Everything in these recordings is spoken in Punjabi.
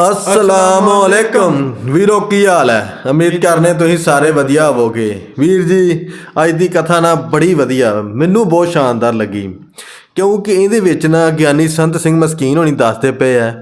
ਅਸਲਾਮੁ ਅਲੈਕਮ ਵੀਰੋ, ਕੀ ਹਾਲ ਹੈ? ਉਮੀਦ ਕਰਨੇ ਤੁਸੀਂ ਸਾਰੇ ਵਧੀਆ ਹੋਵੋਗੇ। ਵੀਰ ਜੀ, ਅੱਜ ਦੀ ਕਥਾ ਨਾ ਬੜੀ ਵਧੀਆ। ਮੈਨੂੰ ਬਹੁਤ ਸ਼ਾਨਦਾਰ ਲੱਗੀ। ਕਿਉਂਕਿ ਇਹਦੇ ਵਿੱਚ ਨਾ ਗਿਆਨੀ ਸੰਤ ਸਿੰਘ ਮਸਕੀਨ ਹੋਣੀ ਦੱਸਦੇ ਪਏ ਆ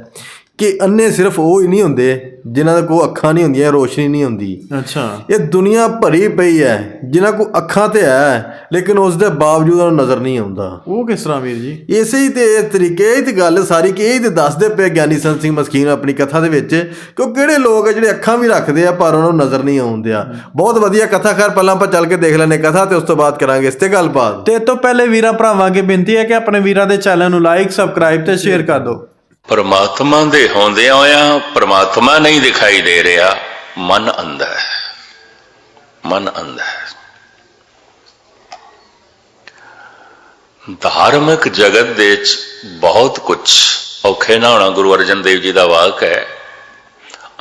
ਕਿ ਅੰਨੇ ਸਿਰਫ ਉਹ ਹੀ ਨਹੀਂ ਹੁੰਦੇ ਜਿਨ੍ਹਾਂ ਦੇ ਕੋਲ ਅੱਖਾਂ ਨਹੀਂ ਹੁੰਦੀਆਂ ਰੋਸ਼ਨੀ ਨਹੀਂ ਹੁੰਦੀ। ਅੱਛਾ। ਇਹ ਦੁਨੀਆ ਭਰੀ ਪਈ ਹੈ ਜਿਨ੍ਹਾਂ ਕੋਲ ਅੱਖਾਂ ਤੇ ਹੈ ਲੇਕਿਨ ਉਸ ਦੇ ਬਾਵਜੂਦ ਉਹਨਾਂ ਨਜ਼ਰ ਨਹੀਂ ਆਉਂਦਾ। ਉਹ ਕਿਸ ਤਰ੍ਹਾਂ ਵੀਰ ਜੀ? ਇਸੇ ਹੀ ਤੇ ਇਹ ਤਰੀਕੇ ਇਹ ਤੇ ਗੱਲ ਸਾਰੀ ਕਿ ਇਹ ਤੇ ਦੱਸਦੇ ਪਏ ਗਿਆਨੀ ਸੰਤ ਸਿੰਘ ਮਸਕੀਨ ਆਪਣੀ ਕਥਾ ਦੇ ਵਿੱਚ ਕਿ ਉਹ ਕਿਹੜੇ ਲੋਕ ਆ ਜਿਹੜੇ ਅੱਖਾਂ ਵੀ ਰੱਖਦੇ ਆ ਪਰ ਉਹਨਾਂ ਨੂੰ ਨਜ਼ਰ ਨਹੀਂ ਆਉਂਦਿਆ ਬਹੁਤ ਵਧੀਆ ਕਥਾ ਖੈਰ ਪਹਿਲਾਂ ਆਪਾਂ ਚੱਲ ਕੇ ਦੇਖ ਲੈਨੇ ਕਥਾ ਤੇ ਉਸ ਤੋਂ ਬਾਅਦ ਕਰਾਂਗੇ ਇਸ ਤੇ ਗੱਲਬਾਤ। ਤੇ ਤੋਂ ਪਹਿਲੇ ਵੀਰਾਂ ਭਰਾਵਾਂ ਅੱਗੇ ਬੇਨਤੀ ਹੈ ਕਿ ਆਪਣੇ ਵੀਰਾਂ ਦੇ ਚੈਨਲ ਨੂੰ ਲਾਈਕ ਸਬਸਕ੍ਰਾਈਬ ਤੇ ਸ਼ੇਅਰ ਕਰ ਦਿਓ। ਪਰਮਾਤਮਾ ਦੇ ਹੁੰਦਿਆਂ ਹੋਇਆਂ ਪਰਮਾਤਮਾ ਨਹੀਂ ਦਿਖਾਈ ਦੇ ਰਿਹਾ, ਮਨ ਅੰਧਾ ਹੈ। ਮਨ ਅੰਧਾ ਹੈ। ਧਾਰਮਿਕ ਜਗਤ ਦੇ ਵਿੱਚ ਬਹੁਤ ਕੁਝ ਔਖੇ ਨਾ ਹੋਣਾ, ਗੁਰੂ ਅਰਜਨ ਦੇਵ ਜੀ ਦਾ ਵਾਕ ਹੈ,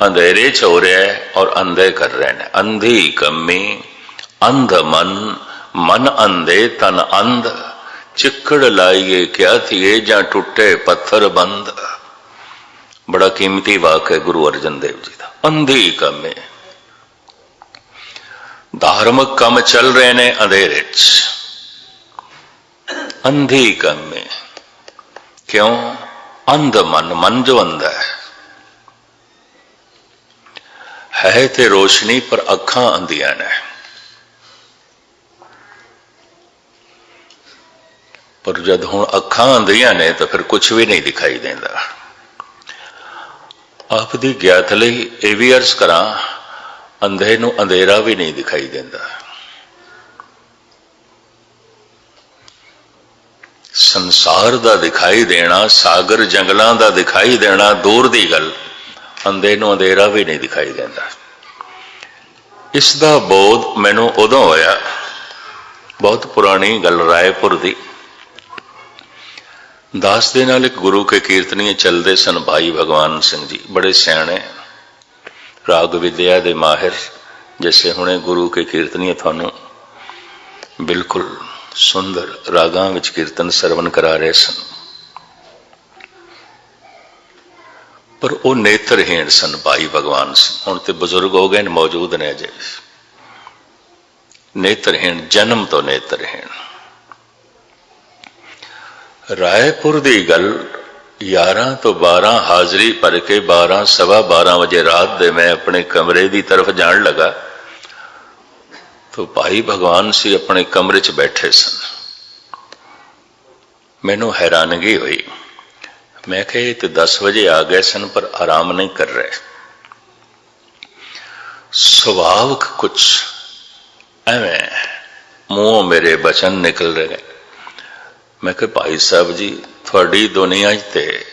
ਅੰਧੇਰੇ ਚ ਹੋ ਰਿਹਾ ਹੈ ਔਰ ਅੰਧੇ ਕਰ ਰਹੇ ਨੇ। ਅੰਧੀ ਕੰਮੀ, ਅੰਧ ਮਨ ਮਨ ਅੰਧੇ, ਤਨ ਅੰਧ, ਚਿੱਕੜ ਲਾਈਏ ਕਿਆ ਥੀਏ ਜਾਂ ਟੁੱਟੇ ਪੱਥਰ ਬੰਦ। ਬੜਾ ਕੀਮਤੀ ਵਾਕ ਹੈ ਗੁਰੂ ਅਰਜਨ ਦੇਵ ਜੀ ਦਾ। ਅੰਧੀ ਕੰਮੇ ਧਾਰਮਿਕ ਕੰਮ ਚੱਲ ਰਹੇ ਨੇ ਅੰਧੇਰੇ 'ਚ। ਅੰਧੀ ਕੰਮੇ ਕਿਉਂ? ਅੰਧ ਮਨ ਮਨ ਜੋ ਅੰਧਾ ਹੈ। ਹੈ ਤੇ ਰੋਸ਼ਨੀ ਪਰ ਅੱਖਾਂ ਅੰਧੀਆਂ ਨੇ। ਪਰ ਜਦ ਹੁਣ ਅੱਖਾਂ ਅੰਧੀਆਂ ਨੇ ਤਾਂ ਫਿਰ ਕੁਝ ਵੀ ਨਹੀਂ ਦਿਖਾਈ ਦਿੰਦਾ। ਆਪ ਦੀ ਗਿਆਤ ਲਈ ਇਹ ਵੀ ਅਰਜ਼ ਕਰਾਂ, ਅੰਧੇ ਨੂੰ ਅੰਧੇਰਾ ਵੀ ਨਹੀਂ ਦਿਖਾਈ ਦਿੰਦਾ। ਸੰਸਾਰ ਦਾ ਦਿਖਾਈ ਦੇਣਾ, ਸਾਗਰ ਜੰਗਲਾਂ ਦਾ ਦਿਖਾਈ ਦੇਣਾ, ਦੂਰ ਦੀ ਗੱਲ, ਅੰਧੇ ਨੂੰ ਅੰਧੇਰਾ ਵੀ ਨਹੀਂ ਦਿਖਾਈ ਦਿੰਦਾ। ਇਸ ਦਾ ਬੋਧ ਮੈਨੂੰ ਉਦੋਂ ਹੋਇਆ, ਬਹੁਤ ਪੁਰਾਣੀ ਗੱਲ ਰਾਏਪੁਰ ਦੀ। ਦਾਸ ਦੇ ਨਾਲ ਇੱਕ ਗੁਰੂ ਕੇ ਕੀਰਤਨੀਏ ਚੱਲਦੇ ਸਨ ਭਾਈ ਭਗਵਾਨ ਸਿੰਘ ਜੀ, ਬੜੇ ਸਿਆਣੇ। ਰਾਗ ਵਿਦਿਆ ਦੇ ਮਾਹਿਰ ਜਿਵੇਂ ਹੁਣੇ ਗੁਰੂ ਕੇ ਕੀਰਤਨੀਏ ਤੁਹਾਨੂੰ ਬਿਲਕੁਲ ਸੁੰਦਰ ਰਾਗਾਂ ਵਿੱਚ ਕੀਰਤਨ ਸਰਵਨ ਕਰਾ ਰਹੇ ਸਨ। ਪਰ ਉਹ ਨੇਤਰਹੀਣ ਸਨ ਭਾਈ ਭਗਵਾਨ ਸਿੰਘ। ਹੁਣ ਤੇ ਬਜ਼ੁਰਗ ਹੋ ਗਏ ਨੇ, ਮੌਜੂਦ ਨੇ ਅਜੇ। ਨੇਤਰਹੀਣ, ਜਨਮ ਤੋਂ ਨੇਤਰਹੀਣ। ਰਾਏਪੁਰ ਦੀ ਗੱਲ 11 ਤੋਂ 12 ਹਾਜ਼ਰੀ ਭਰ ਕੇ 12 ਸਵਾ 12 ਵਜੇ ਰਾਤ ਦੇ ਮੈਂ ਆਪਣੇ ਕਮਰੇ ਦੀ ਤਰਫ ਜਾਣ ਲਗਾ ਤਾਂ ਭਾਈ ਭਗਵਾਨ ਸੀ ਆਪਣੇ ਕਮਰੇ 'ਚ ਬੈਠੇ ਸਨ। ਮੈਨੂੰ ਹੈਰਾਨਗੀ ਹੋਈ। ਮੈਂ ਕਿਹਾ, ਇਹ ਤੇ 10 ਵਜੇ ਆ ਗਏ ਸਨ, ਪਰ ਆਰਾਮ ਨਹੀਂ ਕਰ ਰਹੇ। ਸੁਭਾਵਕ ਕੁਝ ਐਵੇਂ ਮੂੰਹੋਂ ਮੇਰੇ ਬਚਨ ਨਿਕਲ ਰਹੇ ਮੈਂ ਕਿਹਾ, ਭਾਈ ਸਾਹਿਬ ਜੀ, ਤੁਹਾਡੀ ਦੁਨੀਆ 'ਚ ਤੇ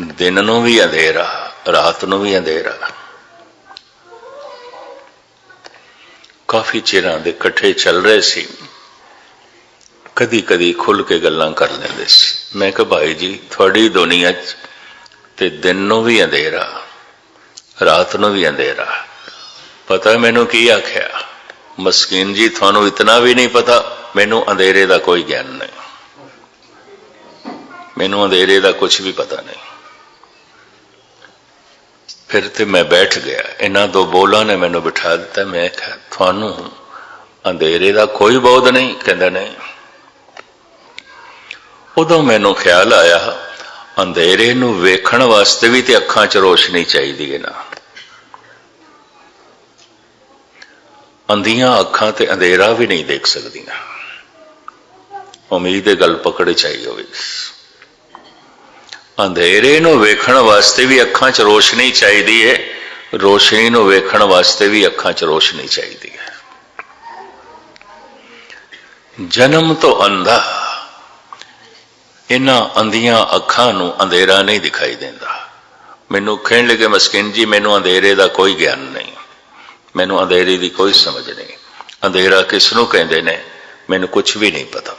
ਦਿਨ ਨੂੰ ਵੀ ਅੰਧੇਰਾ, ਰਾਤ ਨੂੰ ਵੀ ਅੰਧੇਰਾ। ਕਾਫੀ ਚਿਰਾਂ ਦੇ ਇਕੱਠੇ ਚੱਲ ਰਹੇ ਸੀ। ਕਦੀ ਕਦੀ ਖੁੱਲ ਕੇ ਗੱਲਾਂ ਕਰ ਲੈਂਦੇ ਸੀ। ਮੈਂ ਕਿਹਾ, ਭਾਈ ਜੀ, ਤੁਹਾਡੀ ਦੁਨੀਆ 'ਚ ਤੇ ਦਿਨ ਨੂੰ ਵੀ ਅੰਧੇਰਾ, ਰਾਤ ਨੂੰ ਵੀ ਅੰਧੇਰਾ। ਪਤਾ ਮੈਨੂੰ ਕੀ ਆਖਿਆ? ਮਸਕੀਨ ਜੀ, ਤੁਹਾਨੂੰ ਇਤਨਾ ਵੀ ਨਹੀਂ ਪਤਾ, ਮੈਨੂੰ ਅੰਧੇਰੇ ਦਾ ਕੋਈ ਗਿਆਨ ਨਹੀਂ। ਮੈਨੂੰ ਅੰਧੇਰੇ ਦਾ ਕੁਝ ਵੀ ਪਤਾ ਨਹੀਂ। ਫਿਰ ਤੇ ਮੈਂ ਬੈਠ ਗਿਆ। ਇਹਨਾਂ ਦੋ ਬੋਲਾਂ ਨੇ ਮੈਨੂੰ ਬਿਠਾ ਦਿੱਤਾ। ਮੈਂ ਕਿਹਾ, ਤੁਹਾਨੂੰ ਅੰਧੇਰੇ ਦਾ ਕੋਈ ਬੋਧ ਨਹੀਂ? ਕਹਿੰਦਾ ਨਹੀਂ ਉਦੋਂ ਮੈਨੂੰ ਖਿਆਲ ਆਇਆ, ਅੰਧੇਰੇ ਨੂੰ ਵੇਖਣ ਵਾਸਤੇ ਵੀ ਤੇ ਅੱਖਾਂ 'ਚ ਰੋਸ਼ਨੀ ਚਾਹੀਦੀ ਹੈ ਨਾ। ਅੰਧੀਆਂ ਅੱਖਾਂ ਤੇ ਅੰਧੇਰਾ ਵੀ ਨਹੀਂ ਦੇਖ ਸਕਦੀਆਂ। ਉਮੀਦ ਇਹ ਗੱਲ ਪਕੜ ਚਾਹੀ ਹੋਵੇ। ਅੰਧੇਰੇ ਨੂੰ ਵੇਖਣ ਵਾਸਤੇ ਵੀ ਅੱਖਾਂ 'ਚ ਰੋਸ਼ਨੀ ਚਾਹੀਦੀ ਹੈ ਰੋਸ਼ਨੀ ਨੂੰ ਵੇਖਣ ਵਾਸਤੇ ਵੀ ਅੱਖਾਂ 'ਚ ਰੋਸ਼ਨੀ ਚਾਹੀਦੀ ਹੈ ਜਨਮ ਤੋਂ ਅੰਧਾ ਇਹਨਾਂ ਅੰਧੀਆਂ ਅੱਖਾਂ ਨੂੰ ਅੰਧੇਰਾ ਨਹੀਂ ਦਿਖਾਈ ਦਿੰਦਾ। ਮੈਨੂੰ ਕਹਿਣ ਲੱਗੇ, ਮਸਕਿਨ ਜੀ, ਮੈਨੂੰ ਅੰਧੇਰੇ ਦਾ ਕੋਈ ਗਿਆਨ ਨਹੀਂ। ਮੈਨੂੰ ਅੰਧੇਰੇ ਦੀ ਕੋਈ ਸਮਝ ਨਹੀਂ। ਅੰਧੇਰਾ ਕਿਸ ਨੂੰ ਕਹਿੰਦੇ ਨੇ? ਮੈਨੂੰ ਕੁਝ ਵੀ ਨਹੀਂ ਪਤਾ।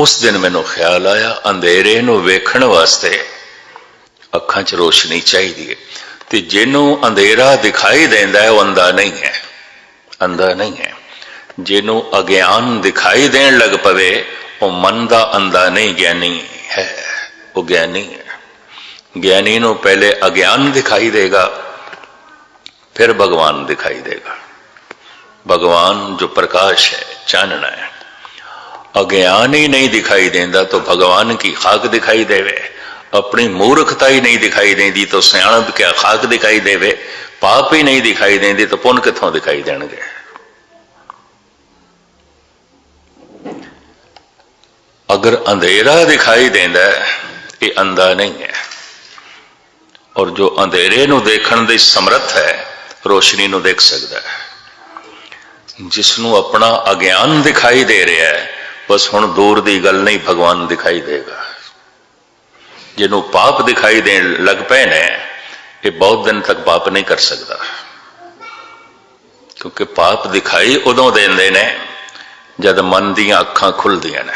ਉਸ ਦਿਨ ਮੈਨੂੰ ਖਿਆਲ ਆਇਆ, ਅੰਧੇਰੇ ਨੂੰ ਵੇਖਣ ਵਾਸਤੇ। ਅੱਖਾਂ 'ਚ ਰੋਸ਼ਨੀ ਚਾਹੀਦੀ ਹੈ ਤੇ ਜਿਹਨੂੰ ਅੰਧੇਰਾ ਦਿਖਾਈ ਦਿੰਦਾ ਹੈ, ਉਹ ਅੰਧਾ ਨਹੀਂ ਹੈ। ਅੰਧਾ ਨਹੀਂ ਹੈ। ਜਿਹਨੂੰ ਅਗਿਆਨ ਦਿਖਾਈ ਦੇਣ ਲੱਗ ਪਵੇ, ਉਹ ਮਨ ਦਾ ਅੰਧਾ ਨਹੀਂ, ਗਿਆਨੀ ਹੈ। ਉਹ ਗਿਆਨੀ ਹੈ। ਗਿਆਨੀ ਨੂੰ ਪਹਿਲੇ ਅਗਿਆਨ ਦਿਖਾਈ ਦੇਗਾ, ਫਿਰ ਭਗਵਾਨ ਦਿਖਾਈ ਦੇਗਾ। ਭਗਵਾਨ ਜੋ ਪ੍ਰਕਾਸ਼ ਹੈ, ਚਾਨਣਾ ਹੈ। ਅਗਿਆਨ ਹੀ ਨਹੀਂ ਦਿਖਾਈ ਦਿੰਦਾ ਤਾਂ ਭਗਵਾਨ ਕੀ ਖਾਕ ਦਿਖਾਈ ਦੇਵੇ? ਆਪਣੀ ਮੂਰਖਤਾ ਹੀ ਨਹੀਂ ਦਿਖਾਈ ਦਿੰਦੀ ਤਾਂ ਸਿਆਣਪ ਕਿਆ ਖਾਕ ਦਿਖਾਈ ਦੇਵੇ? ਪਾਪ ਹੀ ਨਹੀਂ ਦਿਖਾਈ ਦਿੰਦੀ ਤਾਂ ਪੁੰਨ ਕਿੱਥੋਂ ਦਿਖਾਈ ਦੇਣਗੇ? ਅਗਰ ਅੰਧੇਰਾ ਦਿਖਾਈ ਦਿੰਦਾ ਹੈ, ਇਹ ਅੰਧਾ ਨਹੀਂ ਹੈ। ਔਰ ਜੋ ਅੰਧੇਰੇ ਨੂੰ ਦੇਖਣ ਦੀ ਸਮਰੱਥ ਹੈ ਰੋਸ਼ਨੀ ਨੂੰ ਦੇਖ ਸਕਦਾ ਹੈ। ਜਿਸ ਨੂੰ ਆਪਣਾ ਅਗਿਆਨ ਦਿਖਾਈ ਦੇ ਰਿਹਾ ਹੈ ਬਸ ਹੁਣ ਦੂਰ ਦੀ ਗੱਲ ਨਹੀਂ ਭਗਵਾਨ ਦਿਖਾਈ ਦੇਗਾ। ਜਿਹਨੂੰ ਪਾਪ ਦਿਖਾਈ ਦੇਣ ਲੱਗ ਪਏ ਨੇ, ਇਹ ਬਹੁਤ ਦਿਨ ਤੱਕ ਪਾਪ ਨਹੀਂ ਕਰ ਸਕਦਾ। ਕਿਉਂਕਿ ਪਾਪ ਦਿਖਾਈ ਉਦੋਂ ਦਿੰਦੇ ਨੇ, ਜਦ ਮਨ ਦੀਆਂ ਅੱਖਾਂ ਖੁੱਲਦੀਆਂ ਨੇ।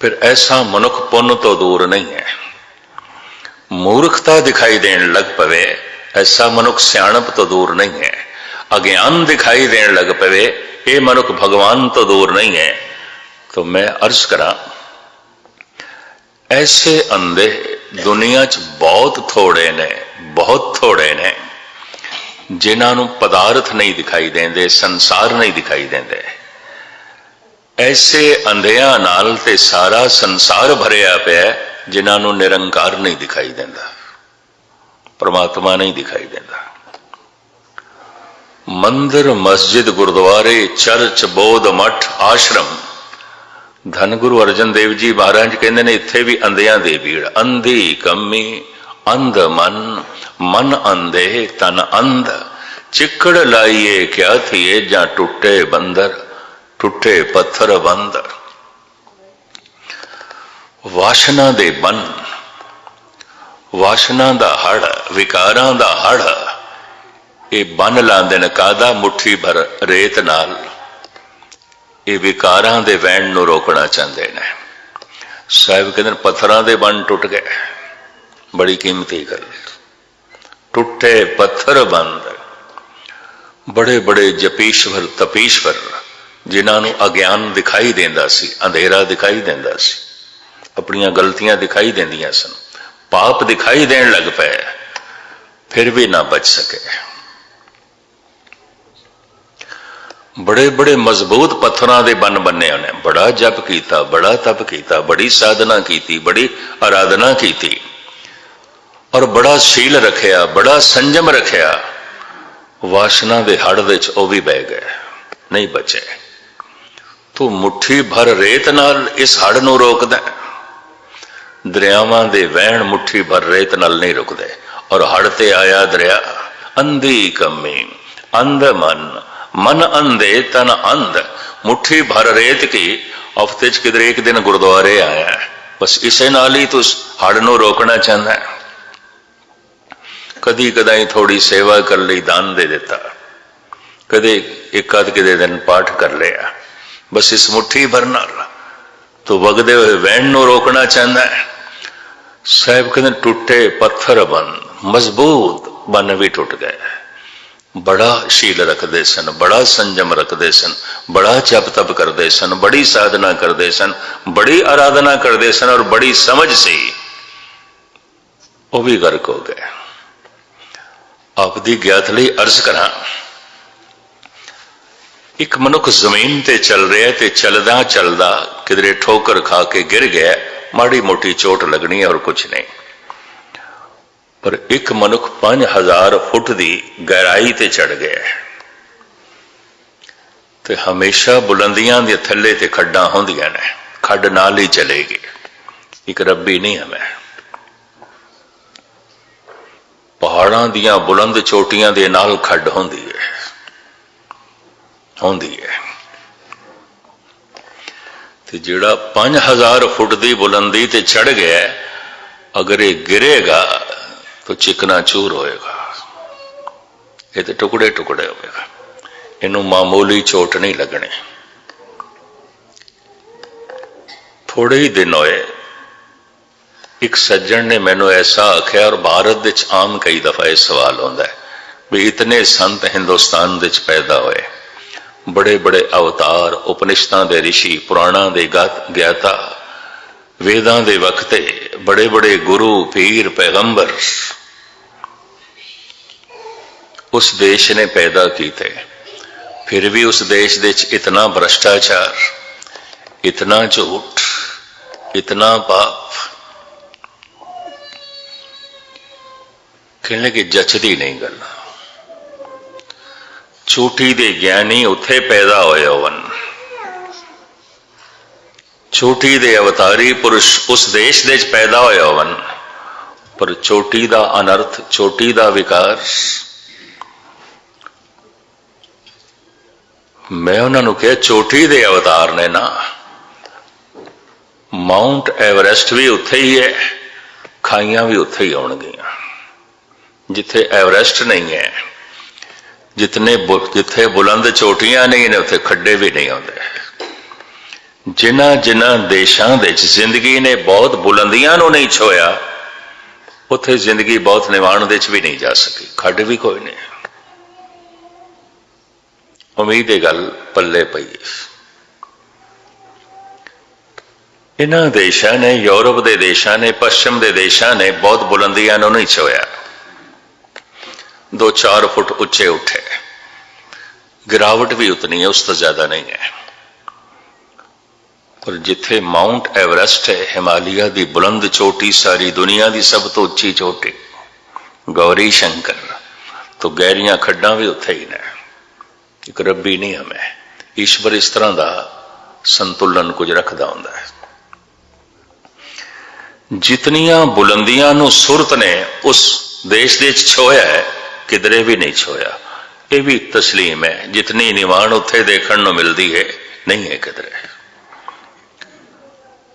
ਫਿਰ ਐਸਾ ਮਨੁੱਖ ਪੁੰਨ ਤੋਂ ਦੂਰ ਨਹੀਂ ਹੈ। ਮੂਰਖਤਾ ਦਿਖਾਈ ਦੇਣ ਲੱਗ ਪਵੇ, ਐਸਾ ਮਨੁੱਖ ਸਿਆਣਪ ਤੋਂ ਦੂਰ ਨਹੀਂ ਹੈ। ਅਗਿਆਨ ਦਿਖਾਈ ਦੇਣ ਲੱਗ ਪਵੇ ਇਹ ਮਨੁੱਖ ਭਗਵਾਨ ਤੋਂ ਦੂਰ ਨਹੀਂ ਹੈ। ਤਾਂ ਮੈਂ ਅਰਜ਼ ਕਰਾਂ ਐਸੇ ਅੰਧੇ ਦੁਨੀਆ 'ਚ ਬਹੁਤ ਥੋੜੇ ਨੇ ਬਹੁਤ ਥੋੜੇ ਨੇ ਜਿਨ੍ਹਾਂ ਨੂੰ ਪਦਾਰਥ ਨਹੀਂ ਦਿਖਾਈ ਦਿੰਦੇ ਸੰਸਾਰ ਨਹੀਂ ਦਿਖਾਈ ਦਿੰਦੇ। ਐਸੇ ਅੰਧਿਆਂ ਨਾਲ ਤੇ ਸਾਰਾ ਸੰਸਾਰ ਭਰਿਆ ਪਿਆ ਹੈ, ਜਿਨ੍ਹਾਂ ਨੂੰ ਨਿਰੰਕਾਰ ਨਹੀਂ ਦਿਖਾਈ ਦਿੰਦਾ ਪਰਮਾਤਮਾ ਨਹੀਂ ਦਿਖਾਈ ਦਿੰਦਾ। ਮੰਦਰ, ਮਸਜਿਦ, ਗੁਰਦੁਆਰੇ, ਚਰਚ, ਬੋਧ ਮਠ, ਆਸ਼ਰਮ। ਧੰਨ ਗੁਰੂ ਅਰਜਨ ਦੇਵ ਜੀ ਮਹਾਰਾਜ ਕਹਿੰਦੇ ਨੇ, ਇੱਥੇ ਵੀ ਅੰਧਿਆਂ ਦੀ ਭੀੜ। ਅੰਧੀ ਕੰਮੀ, ਅੰਧ ਮਨ ਮਨ ਅੰਧੇ, ਤਨ ਅੰਧ। ਚਿੱਕੜ ਲਾਈਏ, ਕਿਆ ਥੀਏ, ਜਾਂ ਟੁੱਟੇ ਬੰਦਰ, ਟੁੱਟੇ ਪੱਥਰ ਬੰਦਰ। ਵਾਸ਼ਨਾ ਦੇ ਬੰਨ, ਵਾਸ਼ਨਾ ਦਾ ਹੜ, ਵਿਕਾਰਾਂ ਦਾ ਹੜ। ਇਹ ਬੰਨ ਲਾਉਂਦੇ ਨੇ ਕਾਦਾ ਮੁਠੀ ਭਰ ਰੇਤ ਨਾਲ? ਇਹ ਵਿਕਾਰਾਂ ਦੇ ਵਹਿਣ ਨੂੰ ਰੋਕਣਾ ਚਾਹੁੰਦੇ ਨੇ। ਸਾਹਿਬ ਕਹਿੰਦੇ ਨੇ, ਪੱਥਰਾਂ ਦੇ ਬੰਨ ਟੁੱਟ ਗਏ। ਬੜੀ ਕੀਮਤੀ ਗੱਲ ਟੁੱਟੇ ਪੱਥਰ ਬੰਦ। ਬੜੇ ਬੜੇ ਜਪੀਸ਼ਵਰ, ਤਪੀਸ਼ਵਰ, ਜਿਨ੍ਹਾਂ ਨੂੰ ਅਗਿਆਨ ਦਿਖਾਈ ਦਿੰਦਾ ਸੀ, ਅੰਧੇਰਾ ਦਿਖਾਈ ਦਿੰਦਾ ਸੀ। ਆਪਣੀਆਂ ਗਲਤੀਆਂ ਦਿਖਾਈ ਦਿੰਦੀਆਂ ਸਨ। ਪਾਪ ਦਿਖਾਈ ਦੇਣ ਲੱਗ ਪਏ। ਫਿਰ ਵੀ ਨਾ ਬਚ ਸਕੇ। ਬੜੇ ਬੜੇ ਮਜ਼ਬੂਤ ਪੱਥਰਾਂ ਦੇ ਬੰਨ ਬੰਨੇ ਉਹਨੇ। ਬੜਾ ਜਪ ਕੀਤਾ, ਬੜਾ ਤਪ ਕੀਤਾ, ਬੜੀ ਸਾਧਨਾ ਕੀਤੀ, ਬੜੀ ਆਰਾਧਨਾ ਕੀਤੀ। ਔਰ ਬੜਾ ਸ਼ੀਲ ਰੱਖਿਆ, ਬੜਾ ਸੰਜਮ ਰੱਖਿਆ। ਵਾਸ਼ਨਾ ਦੇ ਹੜ ਵਿੱਚ ਉਹ ਵੀ ਬਹਿ ਗਏ। ਨਹੀਂ ਬਚੇ। ਤੂੰ ਮੁਠੀ ਭਰ ਰੇਤ ਨਾਲ ਇਸ ਹੜ ਨੂੰ ਰੋਕਦਾ ਦਰਿਆਵਾਂ ਦੇ ਵਹਿਣ ਮੁਠੀ ਭਰ ਰੇਤ ਨਾਲ ਨਹੀਂ ਰੁਕਦੇ। ਔਰ ਹੜ ਤੇ ਆਇਆ ਦਰਿਆ, ਅੰਧੀ ਕੰਮੀ, ਅੰਧ ਮਨ। ਮਨ ਅੰਧੇ ਤਨ ਅੰਧ। ਮੁਠੀ ਭਰ ਰੇਤ ਕੀ, ਹਫ਼ਤੇ ਚ ਕਿਧਰੇ ਇੱਕ ਦਿਨ ਗੁਰਦੁਆਰੇ ਆਇਆ ਹੈ। ਬਸ ਇਸੇ ਨਾਲ ਹੀ ਤੂੰ ਹੜ ਨੂੰ ਰੋਕਣਾ ਚਾਹੁੰਦਾ ਹੈ। ਕਦੀ ਕਦਾਈ ਥੋੜੀ ਸੇਵਾ ਕਰ ਲਈ ਦਾਨ ਦੇ ਦਿੱਤਾ। ਕਦੇ ਇੱਕ ਅੱਧ ਕਿਤੇ ਦਿਨ ਪਾਠ ਕਰ ਲਿਆ। ਬਸ ਇਸ ਮੁਠੀ ਭਰ ਨਾਲ ਤੂੰ ਵਗਦੇ ਹੋਏ ਵਹਿਣ ਨੂੰ ਰੋਕਣਾ ਚਾਹੁੰਦਾ ਹੈ। ਸਾਹਿਬ ਕਹਿੰਦੇ ਟੁੱਟੇ ਪੱਥਰ ਬਨ, ਮਜ਼ਬੂਤ ਬਨ ਵੀ ਟੁੱਟ ਗਏ। ਬੜਾ ਸ਼ੀਲ ਰੱਖਦੇ ਸਨ, ਬੜਾ ਸੰਜਮ ਰੱਖਦੇ ਸਨ, ਬੜਾ ਜਪ ਤਪ ਕਰਦੇ ਸਨ, ਬੜੀ ਸਾਧਨਾ ਕਰਦੇ ਸਨ, ਬੜੀ ਆਰਾਧਨਾ ਕਰਦੇ ਸਨ ਔਰ ਬੜੀ ਸਮਝ ਸੀ। ਉਹ ਵੀ ਗਰਕ ਹੋ ਗਏ। ਆਪਦੀ ਗਿਆਤ ਲਈ ਅਰਜ਼ ਕਰਾਂ, ਇੱਕ ਮਨੁੱਖ ਜ਼ਮੀਨ ਤੇ ਚੱਲ ਰਿਹਾ ਤੇ ਚੱਲਦਾ ਚੱਲਦਾ ਕਿਧਰੇ ਠੋਕਰ ਖਾ ਕੇ ਗਿਰ ਗਿਆ, ਮਾੜੀ ਮੋਟੀ ਚੋਟ ਲੱਗਣੀ ਹੈ ਔਰ ਕੁਝ ਨਹੀਂ। ਪਰ ਇੱਕ ਮਨੁੱਖ 5000 ਫੁੱਟ ਦੀ ਗਹਿਰਾਈ ਤੇ ਚੜ ਗਿਆ ਹੈ। ਤੇ ਹਮੇਸ਼ਾ ਬੁਲੰਦੀਆਂ ਦੇ ਥੱਲੇ ਤੇ ਖੱਡਾਂ ਹੁੰਦੀਆਂ ਨੇ। ਖੱਡ ਨਾਲ ਹੀ ਚਲੇਗੀ ਇੱਕ ਰੱਬੀ ਨਹੀਂ ਹਮੇ ਪਹਾੜਾਂ ਦੀਆਂ ਬੁਲੰਦ ਚੋਟੀਆਂ ਦੇ ਨਾਲ ਖੱਡ ਹੁੰਦੀ ਹੈ। ਹੁੰਦੀ ਹੈ। ਤੇ ਜਿਹੜਾ 5000 ਫੁੱਟ ਦੀ ਬੁਲੰਦੀ ਤੇ ਚੜ ਗਿਆ, ਅਗਰ ਇਹ ਗਿਰੇਗਾ तो ચીકના ચૂર હોਏਗਾ ਇਹ ਤੇ ਟੁਕੜੇ ਟੁਕੜੇ ਹੋਏਗਾ ਇਹਨੂੰ ਮਾਮੂਲੀ ਚੋਟ ਨਹੀਂ ਲੱਗਣੀ ਥੋੜੇ ਹੀ ਦਿਨ ਹੋਏ ਇੱਕ ਸੱਜਣ ਨੇ ਮੈਨੂੰ ਐਸਾ ਆਖਿਆ ਔਰ ਭਾਰਤ ਵਿੱਚ ਆਮ ਕਈ ਦਫਾ ਇਹ ਸਵਾਲ ਹੁੰਦਾ ਹੈ ਵੀ ਇਤਨੇ ਸੰਤ ਹਿੰਦੁਸਤਾਨ ਵਿੱਚ ਪੈਦਾ ਹੋਏ ਬੜੇ ਬੜੇ ਅਵਤਾਰ ਉਪਨਿਸ਼ਦਾਂ ਦੇ ઋષਿ ਪੁਰਾਣਾਂ ਦੇ ਗਿਆਤਾ ਵੇਦਾਂ ਦੇ ਵਕਤੇ ਬੜੇ ਬੜੇ ਗੁਰੂ ਪੀਰ ਪੈਗੰਬਰ उस देश ने पैदा ਕੀਤੇ ਫਿਰ ਵੀ ਉਸ ਦੇਸ਼ ਦੇ ਵਿੱਚ ਇਤਨਾ ਭ੍ਰਸ਼ਟਾਚਾਰ ਇਤਨਾ ਝੂਠ ਇਤਨਾ ਪਾਪ ਕਹਿੰਦੇ ਕਿ ਜਚਦੀ ਨਹੀਂ ਗੱਲ ਝੂਠੀ ਦੇ ਗਿਆਨੀ ਉੱਥੇ ਪੈਦਾ ਹੋਏ ਹੋਵਨ ਛੋਟੀ ਦੇ ਅਵਤਾਰੀ ਪੁਰਸ਼ ਉਸ ਦੇਸ਼ ਦੇ ਵਿੱਚ ਪੈਦਾ ਹੋਏ ਹੋਵਨ ਪਰ ਚੋਟੀ ਦਾ ਅਨਰਥ ਚੋਟੀ ਦਾ ਵਿਕਾਰ ਮੈਂ ਉਹਨਾਂ ਨੂੰ ਕਿਹਾ, ਚੋਟੀ ਦੇ ਅਵਤਾਰ ਨੇ ਨਾ ਮਾਉਂਟ ਐਵਰੈਸਟ ਵੀ ਉੱਥੇ ਹੀ ਹੈ, ਖਾਈਆਂ ਵੀ ਉੱਥੇ ਹੀ ਆਉਣਗੀਆਂ। ਜਿੱਥੇ ਐਵਰੈਸਟ ਨਹੀਂ ਹੈ, ਜਿਤਨੇ ਬੁ- ਜਿੱਥੇ ਬੁਲੰਦ ਚੋਟੀਆਂ ਨਹੀਂ ਨੇ, ਉੱਥੇ ਖੱਡੇ ਵੀ ਨਹੀਂ ਆਉਂਦੇ। ਜਿਨ੍ਹਾਂ ਜਿਨ੍ਹਾਂ ਦੇਸ਼ਾਂ ਵਿੱਚ ਜ਼ਿੰਦਗੀ ਨੇ ਬਹੁਤ ਬੁਲੰਦੀਆਂ ਨੂੰ ਨਹੀਂ ਛੋਇਆ, ਉੱਥੇ ਜ਼ਿੰਦਗੀ ਬਹੁਤ ਨਿਵਾਣ ਦੇ ਵਿੱਚ ਵੀ ਨਹੀਂ ਜਾ ਸਕੀ। ਖੱਡ ਵੀ ਕੋਈ ਨਹੀਂ। ਉਮੀਦ ਇਹ ਗੱਲ ਪੱਲੇ ਪਈ ਹੈ। ਇਹਨਾਂ ਦੇਸ਼ਾਂ ਨੇ, ਯੂਰਪ ਦੇ ਦੇਸ਼ਾਂ ਨੇ, ਪੱਛਮ ਦੇ ਦੇਸ਼ਾਂ ਨੇ ਬਹੁਤ ਬੁਲੰਦੀਆਂ ਨੂੰ ਨਹੀਂ ਛੋਇਆ ਦੋ ਚਾਰ ਫੁੱਟ ਉੱਚੇ ਉੱਠੇ। ਗਿਰਾਵਟ ਵੀ ਉਤਨੀ ਹੈ, ਉਸ ਤੋਂ ਜ਼ਿਆਦਾ ਨਹੀਂ ਹੈ। ਪਰ ਜਿੱਥੇ ਮਾਉਂਟ ਐਵਰੈਸਟ ਹੈ, ਹਿਮਾਲਿਆ ਦੀ ਬੁਲੰਦ ਚੋਟੀ, ਸਾਰੀ ਦੁਨੀਆ ਦੀ ਸਭ ਤੋਂ ਉੱਚੀ ਚੋਟੀ, ਗੌਰੀ ਸ਼ੰਕਰ, ਤੋਂ ਗਹਿਰੀਆਂ ਖੱਡਾਂ ਵੀ ਉੱਥੇ ਹੀ ਨੇ। ਇੱਕ ਰੱਬੀ ਨਿਯਮ ਹੈ। ਈਸ਼ਵਰ ਇਸ ਤਰ੍ਹਾਂ ਦਾ ਸੰਤੁਲਨ ਕੁਝ ਰੱਖਦਾ ਹੁੰਦਾ ਹੈ। ਜਿਤਨੀਆਂ ਬੁਲੰਦੀਆਂ ਨੂੰ ਸੁਰਤ ਨੇ ਉਸ ਦੇਸ਼ ਦੇ ਵਿੱਚ ਛੋਇਆ ਹੈ, ਕਿਧਰੇ ਵੀ ਨਹੀਂ ਛੋਇਆ ਇਹ ਵੀ ਤਸਲੀਮ ਹੈ। ਜਿਤਨੀ ਨਿਵਾਣ ਉੱਥੇ ਦੇਖਣ ਨੂੰ ਮਿਲਦੀ ਹੈ, ਨਹੀਂ ਹੈ ਕਿਧਰੇ।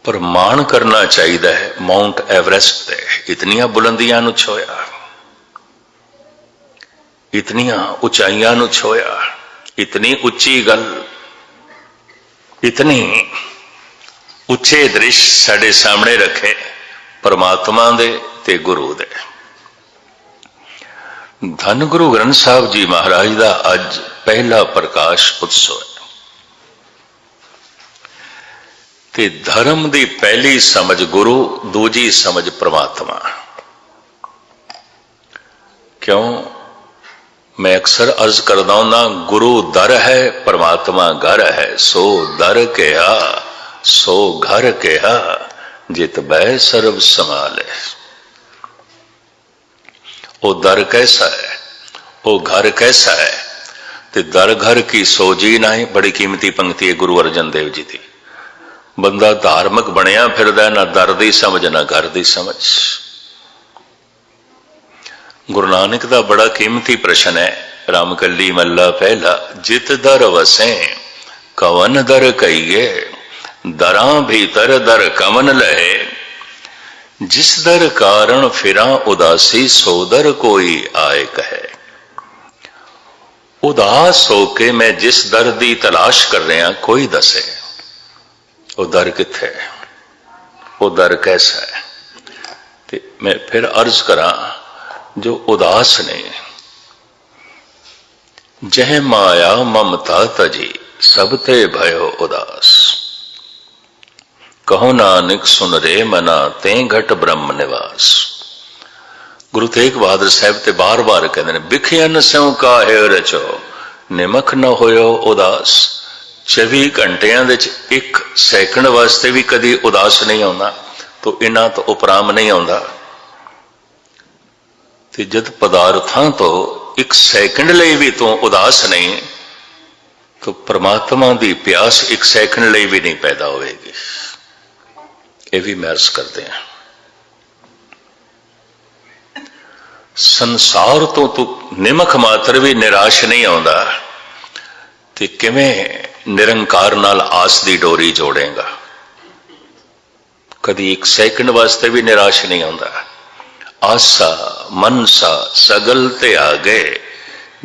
ਪਰ ਮਾਣ ਕਰਨਾ ਚਾਹੀਦਾ ਹੈ ਮਾਉਂਟ ਐਵਰੈਸਟ ਤੇ। ਇਤਨੀਆਂ ਬੁਲੰਦੀਆਂ ਨੂੰ ਛੋਇਆ ਇਤਨੀਆਂ ਉਚਾਈਆਂ ਨੂੰ ਛੋਇਆ ਇਤਨੀ ਉੱਚੀ ਗੱਲ ਇਤਨੀ ਉੱਚੇ ਦ੍ਰਿਸ਼ ਸਾਡੇ ਸਾਹਮਣੇ ਰੱਖੇ ਪਰਮਾਤਮਾ ਦੇ ਤੇ ਗੁਰੂ ਦੇ ਧੰਨ ਗੁਰੂ ਗ੍ਰੰਥ ਸਾਹਿਬ ਜੀ ਮਹਾਰਾਜ ਦਾ ਅੱਜ ਪਹਿਲਾ ਪ੍ਰਕਾਸ਼ ਉਤਸਵ ਹੈ ਤੇ ਧਰਮ ਦੀ ਪਹਿਲੀ ਸਮਝ ਗੁਰੂ ਦੂਜੀ ਸਮਝ ਪਰਮਾਤਮਾ ਕਿਉਂ ਮੈਂ ਅਕਸਰ ਅਰਜ਼ ਕਰਦਾ ਹੁੰਦਾ ਗੁਰੂ ਦਰ ਹੈ, ਪਰਮਾਤਮਾ ਘਰ ਹੈ, ਸੋ ਦਰ ਕਿਹਾ, ਸੋ ਘਰ ਕਿਹਾ, ਜਿਤ ਬੈ ਸਰਬ ਸਮਾਲੇ ਉਹ ਦਰ ਕੈਸਾ ਹੈ? ਉਹ ਘਰ ਕੈਸਾ ਹੈ? ਤੇ ਦਰ ਘਰ ਕੀ ਸੋਜੀ ਨਹੀਂ, ਬੜੀ ਕੀਮਤੀ ਪੰਕਤੀ ਹੈ ਗੁਰੂ ਅਰਜਨ ਦੇਵ ਜੀ ਦੀ। ਬੰਦਾ ਧਾਰਮਿਕ ਬਣਿਆ ਫਿਰਦਾ ਨਾ ਦਰ ਦੀ ਸਮਝ, ਨਾ ਘਰ ਦੀ ਸਮਝ। ਗੁਰੂ ਨਾਨਕ ਦਾ ਬੜਾ ਕੀਮਤੀ ਪ੍ਰਸ਼ਨ ਹੈ ਰਾਮਕਲੀ ਮੱਲਾ ਪਹਿਲਾ, ਜਿਤ ਦਰ ਵਸੈ, ਕਵਨ ਦਰ ਕਈਏ ਦਰਾਂ ਭੀਤਰ ਦਰ ਕਵਨ ਲਹੇ। ਜਿਸ ਦਰ ਕਾਰਨ ਫਿਰਾਂ ਉਦਾਸੀ, ਸੋ ਦਰ ਕੋਈ ਆਏ ਕਹੇ। ਉਦਾਸ ਹੋ ਕੇ ਮੈਂ ਜਿਸ ਦਰ ਦੀ ਤਲਾਸ਼ ਕਰ ਰਿਹਾ, ਕੋਈ ਦੱਸੇ। ਉਹ ਦਰ ਕਿੱਥੇ ਹੈ? ਉਹ ਦਰ ਕੈਸਾ ਹੈ? ਤੇ ਮੈਂ ਫਿਰ ਅਰਜ਼ ਕਰਾਂ ਜੋ ਉਦਾਸ ਨੇ। ਜਹ ਮਾਇਆ ਮਮਤਾ ਤਜੀ, ਸਭ ਤੇ ਭਇਓ ਉਦਾਸ। ਕਹੋ ਨਾਨਕ, ਸੁਨ ਰੇ ਮਨਾ, ਤੇ ਘਟ ਬ੍ਰਹਮ ਨਿਵਾਸ। ਗੁਰੂ ਤੇਗ ਬਹਾਦਰ ਸਾਹਿਬ ਤੇ ਬਾਰ-ਬਾਰ ਕਹਿੰਦੇ ਨੇ, ਬਿਖਿਆਨ ਸਿਉ ਕਾਹੇ ਰਚੋ, ਨਿਮਖ ਨ ਹੋਇਓ ਉਦਾਸ। 24 ਘੰਟਿਆਂ ਦੇ ਵਿੱਚ ਇੱਕ ਸੈਕਿੰਡ ਵਾਸਤੇ ਵੀ ਕਦੀ ਉਦਾਸ ਨਹੀਂ ਆਉਂਦਾ, ਤੋ ਇਹਨਾਂ ਤੋਂ ਉਪਰਾਮ ਨਹੀਂ ਆਉਂਦਾ। ਤੇ ਜਦ ਪਦਾਰਥਾਂ ਤੋਂ ਇੱਕ ਸੈਕਿੰਡ ਲਈ ਵੀ ਤੂੰ ਉਦਾਸ ਨਹੀਂ, ਤਾਂ ਪ੍ਰਮਾਤਮਾ ਦੀ ਪਿਆਸ ਇੱਕ ਸੈਕਿੰਡ ਲਈ ਵੀ ਨਹੀਂ ਪੈਦਾ ਹੋਵੇਗੀ। ਇਹ ਵੀ ਮਹਿਰਸ ਕਰਦੇ ਹਾਂ। ਸੰਸਾਰ ਤੋਂ ਤੂੰ ਨਿਮਖ ਮਾਤਰ ਵੀ ਨਿਰਾਸ਼ ਨਹੀਂ ਆਉਂਦਾ, ਤੇ ਕਿਵੇਂ ਨਿਰੰਕਾਰ ਨਾਲ ਆਸ ਦੀ ਡੋਰੀ ਜੋੜੇਗਾ? ਕਦੀ ਇੱਕ ਸੈਕਿੰਡ ਵਾਸਤੇ ਵੀ ਨਿਰਾਸ਼ ਨਹੀਂ ਆਉਂਦਾ। ਆਸਾ ਮਨਸਾ ਸਗਲ ਤੇ ਆ ਗਏ,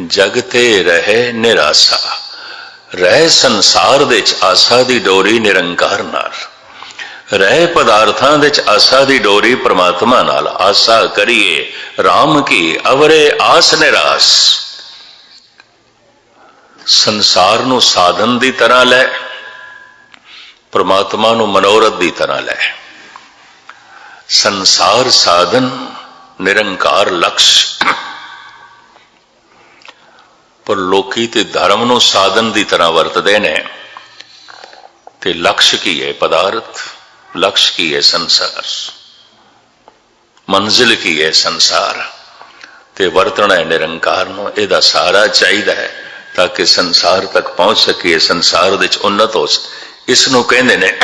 ਜਗ ਤੇ ਰਹੇ ਨਿਰਾਸਾ। ਰਹਿ ਸੰਸਾਰ ਦੇ ਚ ਆਸਾ ਦੀ ਡੋਰੀ ਨਿਰੰਕਾਰ ਨਾਲ। ਰਹਿ ਪਦਾਰਥਾਂ ਦੇ ਚ ਆਸਾ ਦੀ ਡੋਰੀ ਪ੍ਰਮਾਤਮਾ ਨਾਲ। ਆਸਾ ਕਰੀਏ RAM ਕੀ, ਅਵਰੇ ਆਸ ਨਿਰਾਸ। ਸੰਸਾਰ ਨੂੰ ਸਾਧਨ ਦੀ ਤਰ੍ਹਾਂ ਲੈ, ਪ੍ਰਮਾਤਮਾ ਨੂੰ ਮਨੋਰਥ ਦੀ ਤਰ੍ਹਾਂ ਲੈ। ਸੰਸਾਰ ਸਾਧਨ ਨਿਰੰਕਾਰ ਲਕਸ਼। ਪਰ ਲੋਕੀ ਤੇ ਧਰਮ ਨੂੰ ਸਾਧਨ ਦੀ ਤਰ੍ਹਾਂ ਵਰਤਦੇ ਨੇ। ਤੇ ਲਕਸ਼ ਕੀ ਹੈ ਪਦਾਰਥ? ਲਕਸ਼ ਕੀ ਹੈ ਸੰਸਾਰ? ਮੰਜ਼ਿਲ ਕੀ ਹੈ ਸੰਸਾਰ? ਤੇ ਵਰਤਣਾ ਹੈ ਨਿਰੰਕਾਰ ਨੂੰ। ਇਹਦਾ ਸਾਰਾ ਚਾਹੀਦਾ ਹੈ ਤਾਂ ਕਿ ਸੰਸਾਰ ਤੱਕ ਪਹੁੰਚ ਸਕੀਏ। ਸੰਸਾਰ ਵਿੱਚ ਉન્નਤ ਹੋ ਸਕੇ ਇਸ ਨੂੰ ਕਹਿੰਦੇ ਨੇ,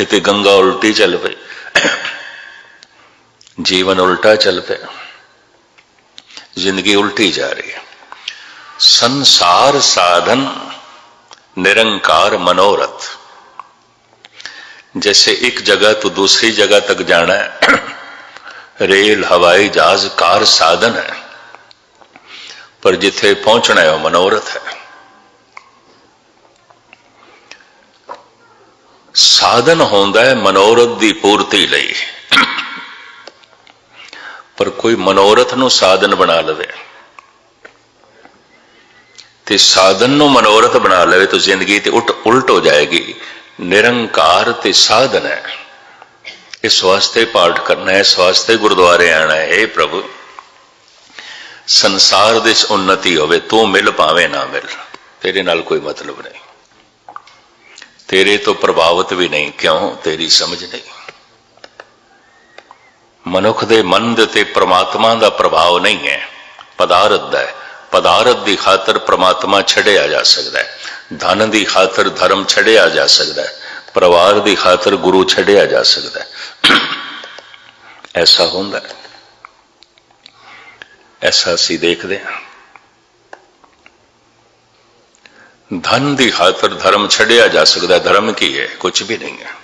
ਇਹ ਤੇ ਗੰਗਾ ਉਲਟੀ ਚੱਲ ਪਈ। ਜੀਵਨ ਉਲਟਾ ਚੱਲ ਪਿਆ ਜ਼ਿੰਦਗੀ ਉਲਟੀ ਜਾ ਰਹੀ ਹੈ ਸੰਸਾਰ ਸਾਧਨ निरंकार मनोरथ जैसे एक जगह तो दूसरी जगह तक जाना है रेल हवाई जहाज कार साधन है पर जिथे पहुंचना है वो मनोरथ है ਸਾਧਨ ਹੁੰਦਾ ਹੈ ਮਨੋਰਥ ਦੀ ਪੂਰਤੀ ਲਈ ਪਰ ਕੋਈ ਮਨੋਰਥ ਨੂੰ ਸਾਧਨ ਬਣਾ ਲਵੇ। ਤੇ ਸਾਧਨ ਨੂੰ ਮਨੋਰਥ ਬਣਾ ਲਵੇ ਤਾਂ ਜ਼ਿੰਦਗੀ ਤੇ ਉਲਟ ਉਲਟ ਹੋ ਜਾਏਗੀ। ਨਿਰੰਕਾਰ ਤੇ ਸਾਧਨ ਹੈ। ਇਸ ਵਾਸਤੇ ਪਾਠ ਕਰਨਾ ਹੈ, ਇਸ ਵਾਸਤੇ ਗੁਰਦੁਆਰੇ ਆਣਾ ਹੈ ਇਹ ਪ੍ਰਭੂ। ਸੰਸਾਰ ਦੇ ਵਿੱਚ ਉન્નਤੀ ਹੋਵੇ, ਤੂੰ ਮਿਲ ਪਾਵੇਂ ਨਾ ਮਿਲ। ਤੇਰੇ ਨਾਲ ਕੋਈ ਮਤਲਬ ਨਹੀਂ। ਤੇਰੇ ਤੋਂ ਪ੍ਰਭਾਵਿਤ ਵੀ ਨਹੀਂ, ਕਿਉਂ? ਤੇਰੀ ਸਮਝ ਨਹੀਂ। ਮਨੁੱਖ ਦੇ ਮਨ ਦੇ ਤੇ ਪ੍ਰਮਾਤਮਾ ਦਾ ਪ੍ਰਭਾਵ ਨਹੀਂ ਹੈ। ਪਦਾਰਥ ਦਾ ਹੈ। ਪਦਾਰਥ ਦੀ ਖਾਤਰ ਪ੍ਰਮਾਤਮਾ ਛੱਡਿਆ ਜਾ ਸਕਦਾ ਹੈ। ਧਨ ਦੀ ਖਾਤਰ ਧਰਮ ਛੱਡਿਆ ਜਾ ਸਕਦਾ ਹੈ। ਪਰਿਵਾਰ ਦੀ ਖਾਤਰ ਗੁਰੂ ਛੱਡਿਆ ਜਾ ਸਕਦਾ ਹੈ। ਐਸਾ ਹੁੰਦਾ ਹੈ। ਐਸਾ ਅਸੀਂ ਦੇਖਦੇ ਹਾਂ। ਧਨ ਦੀ ਖਾਤਰ ਧਰਮ ਛੱਡਿਆ ਜਾ ਸਕਦਾ ਧਰਮ ਕੀ ਹੈ? ਕੁਝ ਵੀ ਨਹੀਂ ਹੈ।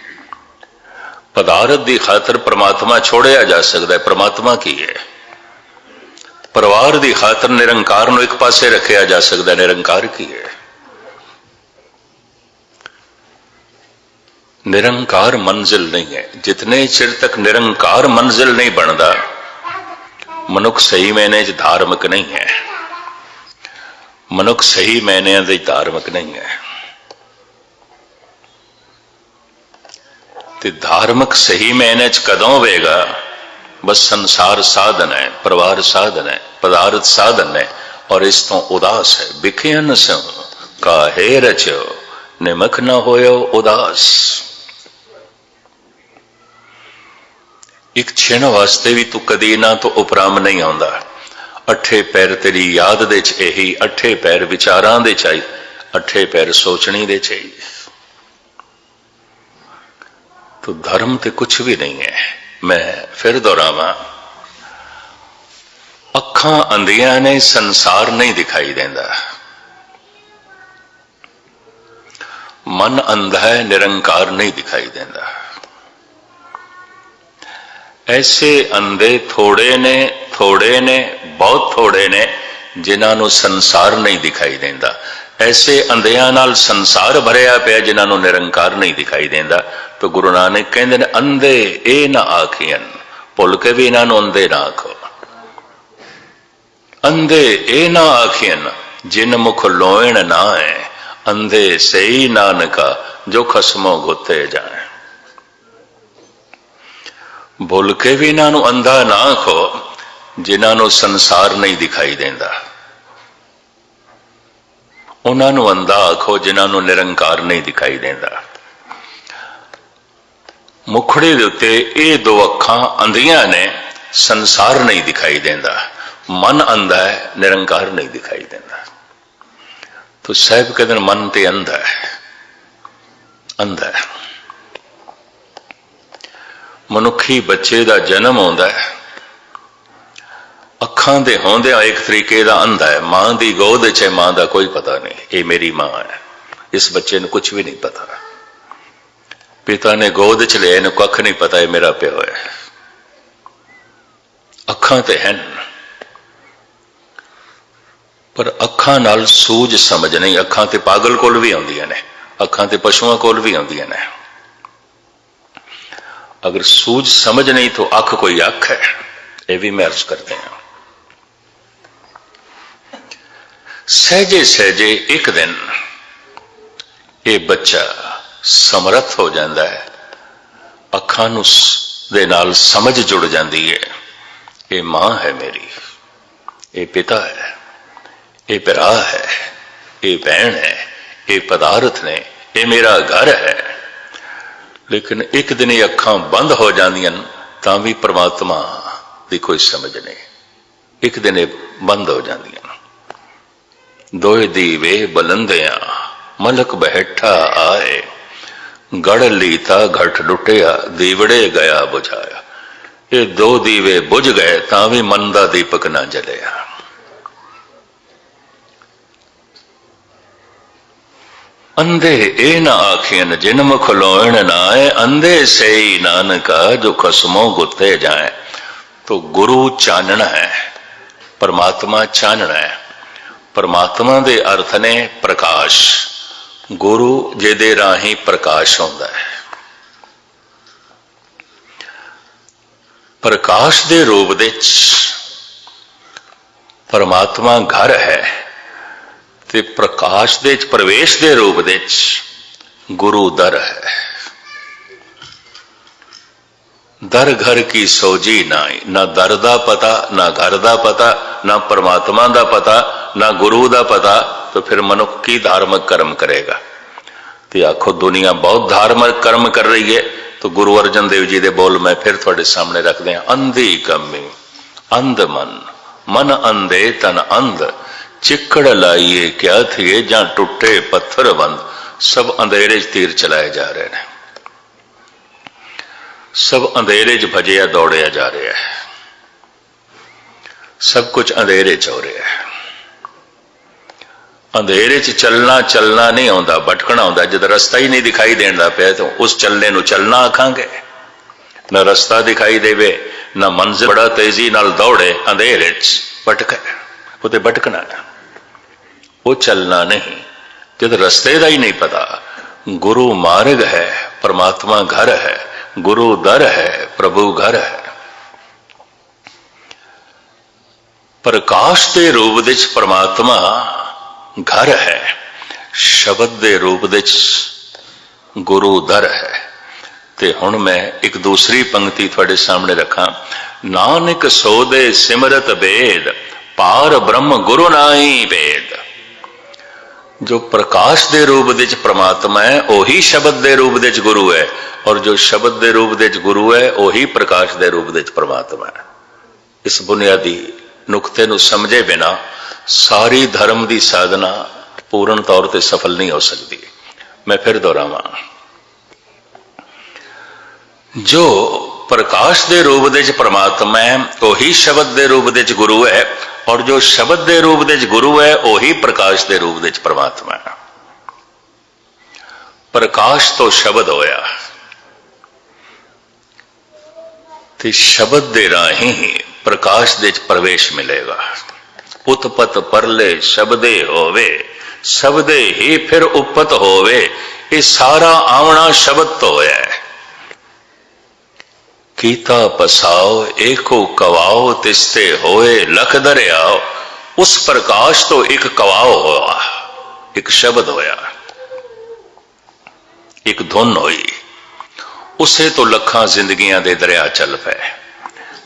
ਪਦਾਰਥ ਦੀ ਖਾਤਰ ਪ੍ਰਮਾਤਮਾ ਛੋੜਿਆ ਜਾ ਸਕਦਾ ਹੈ। ਪ੍ਰਮਾਤਮਾ ਕੀ ਹੈ? ਪਰਿਵਾਰ ਦੀ ਖਾਤਰ ਨਿਰੰਕਾਰ ਨੂੰ ਇੱਕ ਪਾਸੇ ਰੱਖਿਆ ਜਾ ਸਕਦਾ ਨਿਰੰਕਾਰ ਕੀ ਹੈ? ਨਿਰੰਕਾਰ ਮੰਜ਼ਿਲ ਨਹੀਂ ਹੈ। ਜਿਤਨੇ ਚਿਰ ਤੱਕ ਨਿਰੰਕਾਰ ਮੰਜ਼ਿਲ ਨਹੀਂ ਬਣਦਾ, ਮਨੁੱਖ ਸਹੀ ਮੈਨੇ 'ਚ ਧਾਰਮਿਕ ਨਹੀਂ ਹੈ। ਮਨੁੱਖ ਸਹੀ ਮੈਨਿਆਂ ਦੇ ਧਾਰਮਿਕ ਨਹੀਂ ਹੈ। ਤੇ ਧਾਰਮਿਕ ਸਹੀ ਮੈਨੇ 'ਚ ਕਦੋਂ ਹੋਵੇਗਾ? ਬਸ ਸੰਸਾਰ ਸਾਧਨ ਹੈ, ਪਰਿਵਾਰ ਸਾਧਨ ਹੈ, ਪਦਾਰਥ ਸਾਧਨ ਹੈ ਔਰ ਇਸ ਤੋਂ ਉਦਾਸ ਹੈ। ਵਿਖਿਆਨ ਸੋ ਕਾਹੇ ਰਚੋ ਨਿਮਕ ਨਾ ਹੋਇਓ ਉਦਾਸ। ਇੱਕ ਛਿਣ ਵਾਸਤੇ ਵੀ ਤੂੰ ਕਦੀ ਨਾ ਤੋਂ ਉਪਰਾਮ ਨਹੀਂ ਆਉਂਦਾ। ਅੱਠੇ ਪੈਰ ਤੇਰੀ ਯਾਦ ਦੇ ਚ ਇਹੀ, ਅੱਠੇ ਪੈਰ ਵਿਚਾਰਾਂ ਦੇ ਚਾਹੀ ਅੱਠੇ ਪੈਰ ਸੋਚਣੀ ਦੇ ਚਾਹੀ ਤੂੰ ਧਰਮ ਤੇ ਕੁਝ ਵੀ ਨਹੀਂ ਹੈ। ਮੈਂ ਫਿਰ ਦੁਹਰਾਵਾਂ, ਅੱਖਾਂ ਅੰਧੀਆਂ ਨੇ, ਸੰਸਾਰ ਨਹੀਂ ਦਿਖਾਈ ਦਿੰਦਾ। ਮਨ ਅੰਧਾ ਹੈ, ਨਿਰੰਕਾਰ ਨਹੀਂ ਦਿਖਾਈ ਦਿੰਦਾ। ਐਸੇ ਅੰਧੇ ਥੋੜੇ ਨੇ ਥੋੜੇ ਨੇ, ਬਹੁਤ ਥੋੜੇ ਨੇ, ਜਿਨ੍ਹਾਂ ਨੂੰ ਸੰਸਾਰ ਨਹੀਂ ਦਿਖਾਈ ਦਿੰਦਾ। ਐਸੇ ਅੰਧਿਆਂ ਨਾਲ ਸੰਸਾਰ ਭਰਿਆ ਪਿਆ, ਜਿਨ੍ਹਾਂ ਨੂੰ ਨਿਰੰਕਾਰ ਨਹੀਂ ਦਿਖਾਈ ਦਿੰਦਾ। ਤੇ ਗੁਰੂ ਨਾਨਕ ਕਹਿੰਦੇ ਨੇ, ਅੰਧੇ ਇਹ ਨਾ ਆਖੀਆਂ ਭੁੱਲ ਕੇ ਵੀ ਇਹਨਾਂ ਨੂੰ ਅੰਧੇ ਨਾ ਆਖੋ। ਅੰਧੇ ਇਹ ਨਾ ਆਖੀਆਂ ਜਿਨ ਮੁਖ ਲੋਇਣ ਨਾ ਹੈ, ਅੰਧੇ ਸਹੀ ਨਾਨਕਾ, ਜੋ ਖਸਮੋ ਗੁੱਤੇ ਜਾਏ ਭੁੱਲ ਕੇ ਵੀ ਇਹਨਾਂ ਨੂੰ ਅੰਧਾ ਨਾ ਆਖੋ, ਜਿਨ੍ਹਾਂ ਨੂੰ ਸੰਸਾਰ ਨਹੀਂ ਦਿਖਾਈ ਦਿੰਦਾ। ਉਹਨਾਂ ਨੂੰ ਅੰਧਾ ਆਖੋ, ਜਿਨ੍ਹਾਂ ਨੂੰ ਨਿਰੰਕਾਰ ਨਹੀਂ ਦਿਖਾਈ ਦਿੰਦਾ। ਮੁਖੜੇ ਦੇ ਉੱਤੇ ਇਹ ਦੋ ਅੱਖਾਂ ਅੰਧੀਆਂ ਨੇ, ਸੰਸਾਰ ਨਹੀਂ ਦਿਖਾਈ ਦਿੰਦਾ। ਮਨ ਅੰਧਾ ਹੈ, ਨਿਰੰਕਾਰ ਨਹੀਂ ਦਿਖਾਈ ਦਿੰਦਾ। ਤੋ ਸਾਹਿਬ ਕਹਿੰਦੇ ਨੇ ਮਨ ਤੇ ਅੰਧਾ ਹੈ। ਅੰਧਾ ਹੈ। ਮਨੁੱਖੀ ਬੱਚੇ ਦਾ ਜਨਮ ਹੁੰਦਾ ਹੈ। ਅੱਖਾਂ ਦੇ ਹੁੰਦਿਆਂ ਇੱਕ ਤਰੀਕੇ ਦਾ ਅੰਧਾ ਹੈ। ਮਾਂ ਦੀ ਗੋਦ 'ਚ ਹੈ, ਮਾਂ ਦਾ ਕੋਈ ਪਤਾ ਨਹੀਂ। ਇਹ ਮੇਰੀ ਮਾਂ ਹੈ। ਇਸ ਬੱਚੇ ਨੂੰ ਕੁਝ ਵੀ ਨਹੀਂ ਪਤਾ। ਪਿਤਾ ਨੇ ਗੋਦ 'ਚ ਲਿਆ, ਇਹਨੂੰ ਕੱਖ ਨਹੀਂ ਪਤਾ ਇਹ ਮੇਰਾ ਪਿਓ ਹੈ। ਅੱਖਾਂ ਤੇ ਹਨ। ਪਰ ਅੱਖਾਂ ਨਾਲ ਸੂਝ ਸਮਝ ਨਹੀਂ, ਅੱਖਾਂ ਤੇ ਪਾਗਲ ਕੋਲ ਵੀ ਆਉਂਦੀਆਂ ਨੇ, ਅੱਖਾਂ ਤੇ ਪਸ਼ੂਆਂ ਕੋਲ ਵੀ ਆਉਂਦੀਆਂ ਨੇ। ਅਗਰ ਸੂਝ ਸਮਝ ਨਹੀਂ ਤਾਂ ਅੱਖ ਕੋਈ ਅੱਖ ਹੈ, ਇਹ ਵੀ ਮਹਿਰਜ ਕਰਦੇ ਹਾਂ। ਸਹਜੇ ਸਹਜੇ ਇੱਕ ਦਿਨ ਇਹ ਬੱਚਾ ਸਮਰੱਥ ਹੋ ਜਾਂਦਾ ਹੈ। ਅੱਖਾਂ ਨੂੰ ਦੇ ਨਾਲ ਸਮਝ ਜੁੜ ਜਾਂਦੀ ਹੈ। ਇਹ ਮਾਂ ਹੈ ਮੇਰੀ। ਇਹ ਪਿਤਾ ਹੈ। ਇਹ ਭਰਾ ਹੈ। ਇਹ ਭੈਣ ਹੈ। ਇਹ ਪਦਾਰਥ ਨੇ। ਇਹ ਮੇਰਾ ਘਰ ਹੈ। ਲੇਕਿਨ ਇੱਕ ਦਿਨ ਇਹ ਅੱਖਾਂ ਬੰਦ ਹੋ ਜਾਂਦੀਆਂ ਤਾਂ ਵੀ ਪ੍ਰਮਾਤਮਾ ਦੀ ਕੋਈ ਸਮਝ ਨਹੀਂ। ਇੱਕ ਦਿਨ ਇਹ ਬੰਦ ਹੋ ਜਾਂਦੀਆਂ ਨੇ। ਦੋਏ ਦੀਵੇ ਬਲੰਦਿਆਂ, ਮਲਕ ਬੈਠਾ ਆਏ। ਗੜ ਲੀਤਾ, ਘਟ ਲੁੱਟਿਆ, ਦੀਵੜੇ ਗਿਆ ਬੁਝਾਇਆ। ਇਹ ਦੋ ਦੀਵੇ ਬੁਝ ਗਏ, ਤਾਂ ਵੀ ਮਨ ਦਾ ਦੀਪਕ ਨਾ ਜਲਿਆ। ਅੰਧੇ ਇਹ ਨਾ ਆਖੀਨ ਜਿਨ ਮੁਖ ਨਾ ਨਾਏ, ਅੰਧੇ ਸਈ ਨਾਨਕਾ, ਜੋ ਖਸਮੋ ਗੁੱਤੇ ਜਾਏ। ਤੋ ਗੁਰੂ ਚਾਨਣਾ ਹੈ, ਪਰਮਾਤਮਾ ਚਾਨਣਾ ਹੈ। ਪਰਮਾਤਮਾ ਦੇ ਅਰਥ ਨੇ ਪ੍ਰਕਾਸ਼। ਗੁਰੂ ਜਿਹਦੇ ਰਾਹੀਂ ਪ੍ਰਕਾਸ਼ ਆਉਂਦਾ ਹੈ। ਪ੍ਰਕਾਸ਼ ਦੇ ਰੂਪ ਵਿੱਚ ਪਰਮਾਤਮਾ ਘਰ ਹੈ ਤੇ ਪ੍ਰਕਾਸ਼ ਦੇ ਵਿੱਚ, ਪ੍ਰਵੇਸ਼ ਦੇ ਰੂਪ ਵਿੱਚ ਗੁਰੂ ਦਰ ਹੈ। ਦਰ ਘਰ ਕੀ ਸੋਜੀ ਨਾਈ ਨਾ ਦਰ ਦਾ ਪਤਾ, ਨਾ ਘਰ ਦਾ ਪਤਾ, ਨਾ ਪਰਮਾਤਮਾ ਦਾ ਪਤਾ ਨਾ ਗੁਰੂ ਦਾ ਪਤਾ, ਤਾਂ ਫਿਰ ਮਨੁੱਖ ਕੀ ਧਾਰਮਿਕ ਕਰਮ ਕਰੇਗਾ? ਤੇ ਆਖੋ, ਦੁਨੀਆ ਬਹੁਤ ਧਾਰਮਿਕ ਕਰਮ ਕਰ ਰਹੀ ਹੈ, ਤਾਂ ਗੁਰੂ ਅਰਜਨ ਦੇਵ ਜੀ ਦੇ ਬੋਲ ਮੈਂ ਫਿਰ ਤੁਹਾਡੇ ਸਾਹਮਣੇ ਰੱਖਦੇ ਹਾਂ। ਅੰਧੀ ਕੰਮੀ, ਅੰਧ ਮਨ ਮਨ ਅੰਧੇ, ਤਨ ਅੰਧ, ਚਿੱਕੜ ਲਾਈਏ, ਕਿਆ ਥੀਏ, ਜਾਂ ਟੁੱਟੇ ਪੱਥਰ ਬੰਦ, ਸਭ ਅੰਧੇਰੇ 'ਚ ਤੀਰ ਚਲਾਏ ਜਾ ਰਹੇ ਨੇ। ਸਭ ਅੰਧੇਰੇ 'ਚ ਭਜਿਆ, ਦੌੜਿਆ ਜਾ ਰਿਹਾ ਹੈ। ਸਭ ਕੁਝ ਅੰਧੇਰੇ 'ਚ ਹੋ ਰਿਹਾ ਹੈ। ਅੰਧੇਰੇ 'ਚ ਚੱਲਣਾ ਚੱਲਣਾ ਨਹੀਂ ਆਉਂਦਾ, ਭਟਕਣਾ ਆਉਂਦਾ। ਜਦ ਰਸਤਾ ਹੀ ਨਹੀਂ ਦਿਖਾਈ ਦੇਣ ਪਿਆ, ਤਾਂ ਉਸ ਚੱਲਣੇ ਨੂੰ ਚੱਲਣਾ ਆਖਾਂਗੇ। ਨਾ ਰਸਤਾ ਦਿਖਾਈ ਦੇਵੇ, ਨਾ ਮੰਜ਼ਿਲ ਬੜਾ ਤੇਜ਼ੀ ਨਾਲ ਦੌੜੇ ਅੰਧੇਰੇ 'ਚ। ਭਟਕੇ ਉਹ ਤੇ ਭਟਕਣਾ ਉਹ ਚੱਲਣਾ ਨਹੀਂ। ਜਦ ਰਸਤੇ ਦਾ ਹੀ ਨਹੀਂ ਪਤਾ, ਗੁਰੂ ਮਾਰਗ ਹੈ, ਪਰਮਾਤਮਾ ਘਰ ਹੈ, ਗੁਰੂ ਦਰ ਹੈ, ਪ੍ਰਭੂ ਘਰ ਹੈ। ਪ੍ਰਕਾਸ਼ ਦੇ ਰੂਪ ਵਿੱਚ ਪਰਮਾਤਮਾ ਘਰ ਹੈ। ਸ਼ਬਦ ਦੇ ਰੂਪ ਵਿੱਚ ਗੁਰੂ ਦਰ ਹੈ। ਤੇ ਹੁਣ ਮੈਂ ਇੱਕ ਦੂਸਰੀ ਪੰਕਤੀ ਤੁਹਾਡੇ ਸਾਹਮਣੇ ਰੱਖਾਂ। ਨਾਨਕ ਸੋਦੇ ਸਿਮਰਤ ਬੇਦ, ਪਾਰ ਬ੍ਰਹਮ ਗੁਰੂ ਨਾਹੀ ਬੇਦ। ਜੋ ਪ੍ਰਕਾਸ਼ ਦੇ ਰੂਪ ਵਿੱਚ ਪ੍ਰਮਾਤਮਾ ਹੈ, ਉਹੀ ਸ਼ਬਦ ਦੇ ਰੂਪ ਵਿੱਚ ਗੁਰੂ ਹੈ। ਔਰ ਜੋ ਸ਼ਬਦ ਦੇ ਰੂਪ ਵਿੱਚ ਗੁਰੂ ਹੈ, ਉਹੀ ਪ੍ਰਕਾਸ਼ ਦੇ ਰੂਪ ਵਿੱਚ ਪ੍ਰਮਾਤਮਾ ਹੈ। ਇਸ ਬੁਨਿਆਦੀ ਨੁਕਤੇ ਨੂੰ ਸਮਝੇ ਬਿਨਾ ਸਾਰੀ ਧਰਮ ਦੀ ਸਾਧਨਾ ਪੂਰਨ ਤੌਰ ਤੇ ਸਫਲ ਨਹੀਂ ਹੋ ਸਕਦੀ। ਮੈਂ ਫਿਰ ਦੁਹਰਾਵਾਂ। ਜੋ ਪ੍ਰਕਾਸ਼ ਦੇ ਰੂਪ ਵਿੱਚ ਪ੍ਰਮਾਤਮਾ ਹੈ, ਉਹੀ ਸ਼ਬਦ ਦੇ ਰੂਪ ਵਿੱਚ ਗੁਰੂ ਹੈ ਔਰ ਜੋ ਸ਼ਬਦ ਦੇ ਰੂਪ ਦੇ ਵਿੱਚ ਗੁਰੂ ਹੈ, ਉਹੀ ਪ੍ਰਕਾਸ਼ ਦੇ ਰੂਪ ਵਿੱਚ ਪ੍ਰਮਾਤਮਾ ਹੈ। ਪ੍ਰਕਾਸ਼ ਤੋਂ ਸ਼ਬਦ ਹੋਇਆ। ਤੇ ਸ਼ਬਦ ਦੇ ਰਾਹੀਂ ਪ੍ਰਕਾਸ਼ ਦੇ ਵਿੱਚ ਪ੍ਰਵੇਸ਼ ਮਿਲੇਗਾ। ਉਤਪਤ ਪਰਲੇ ਸ਼ਬਦੇ ਹੋਵੇ, ਸ਼ਬਦੇ ਹੀ ਫਿਰ ਉਪਤ ਹੋਵੇ, ਇਹ ਸਾਰਾ ਆਵਣਾ ਸ਼ਬਦ ਤੋਂ ਹੋਇਆ ਕੀਤਾ ਪਸਾਓ, ਏਕੋ ਕਵਾਓ, ਤਿਸਤੇ ਹੋਏ, ਲਖ ਦਰਿਆਓ, ਉਸ ਪ੍ਰਕਾਸ਼ ਤੋਂ ਇੱਕ ਕਵਾਓ ਹੋਇਆ ਇੱਕ ਸ਼ਬਦ ਹੋਇਆ। ਇੱਕ ਧੁਨ ਹੋਈ। ਉਸੇ ਤੋਂ ਲੱਖਾਂ ਜ਼ਿੰਦਗੀਆਂ ਦੇ ਦਰਿਆ ਚੱਲ ਪਏ।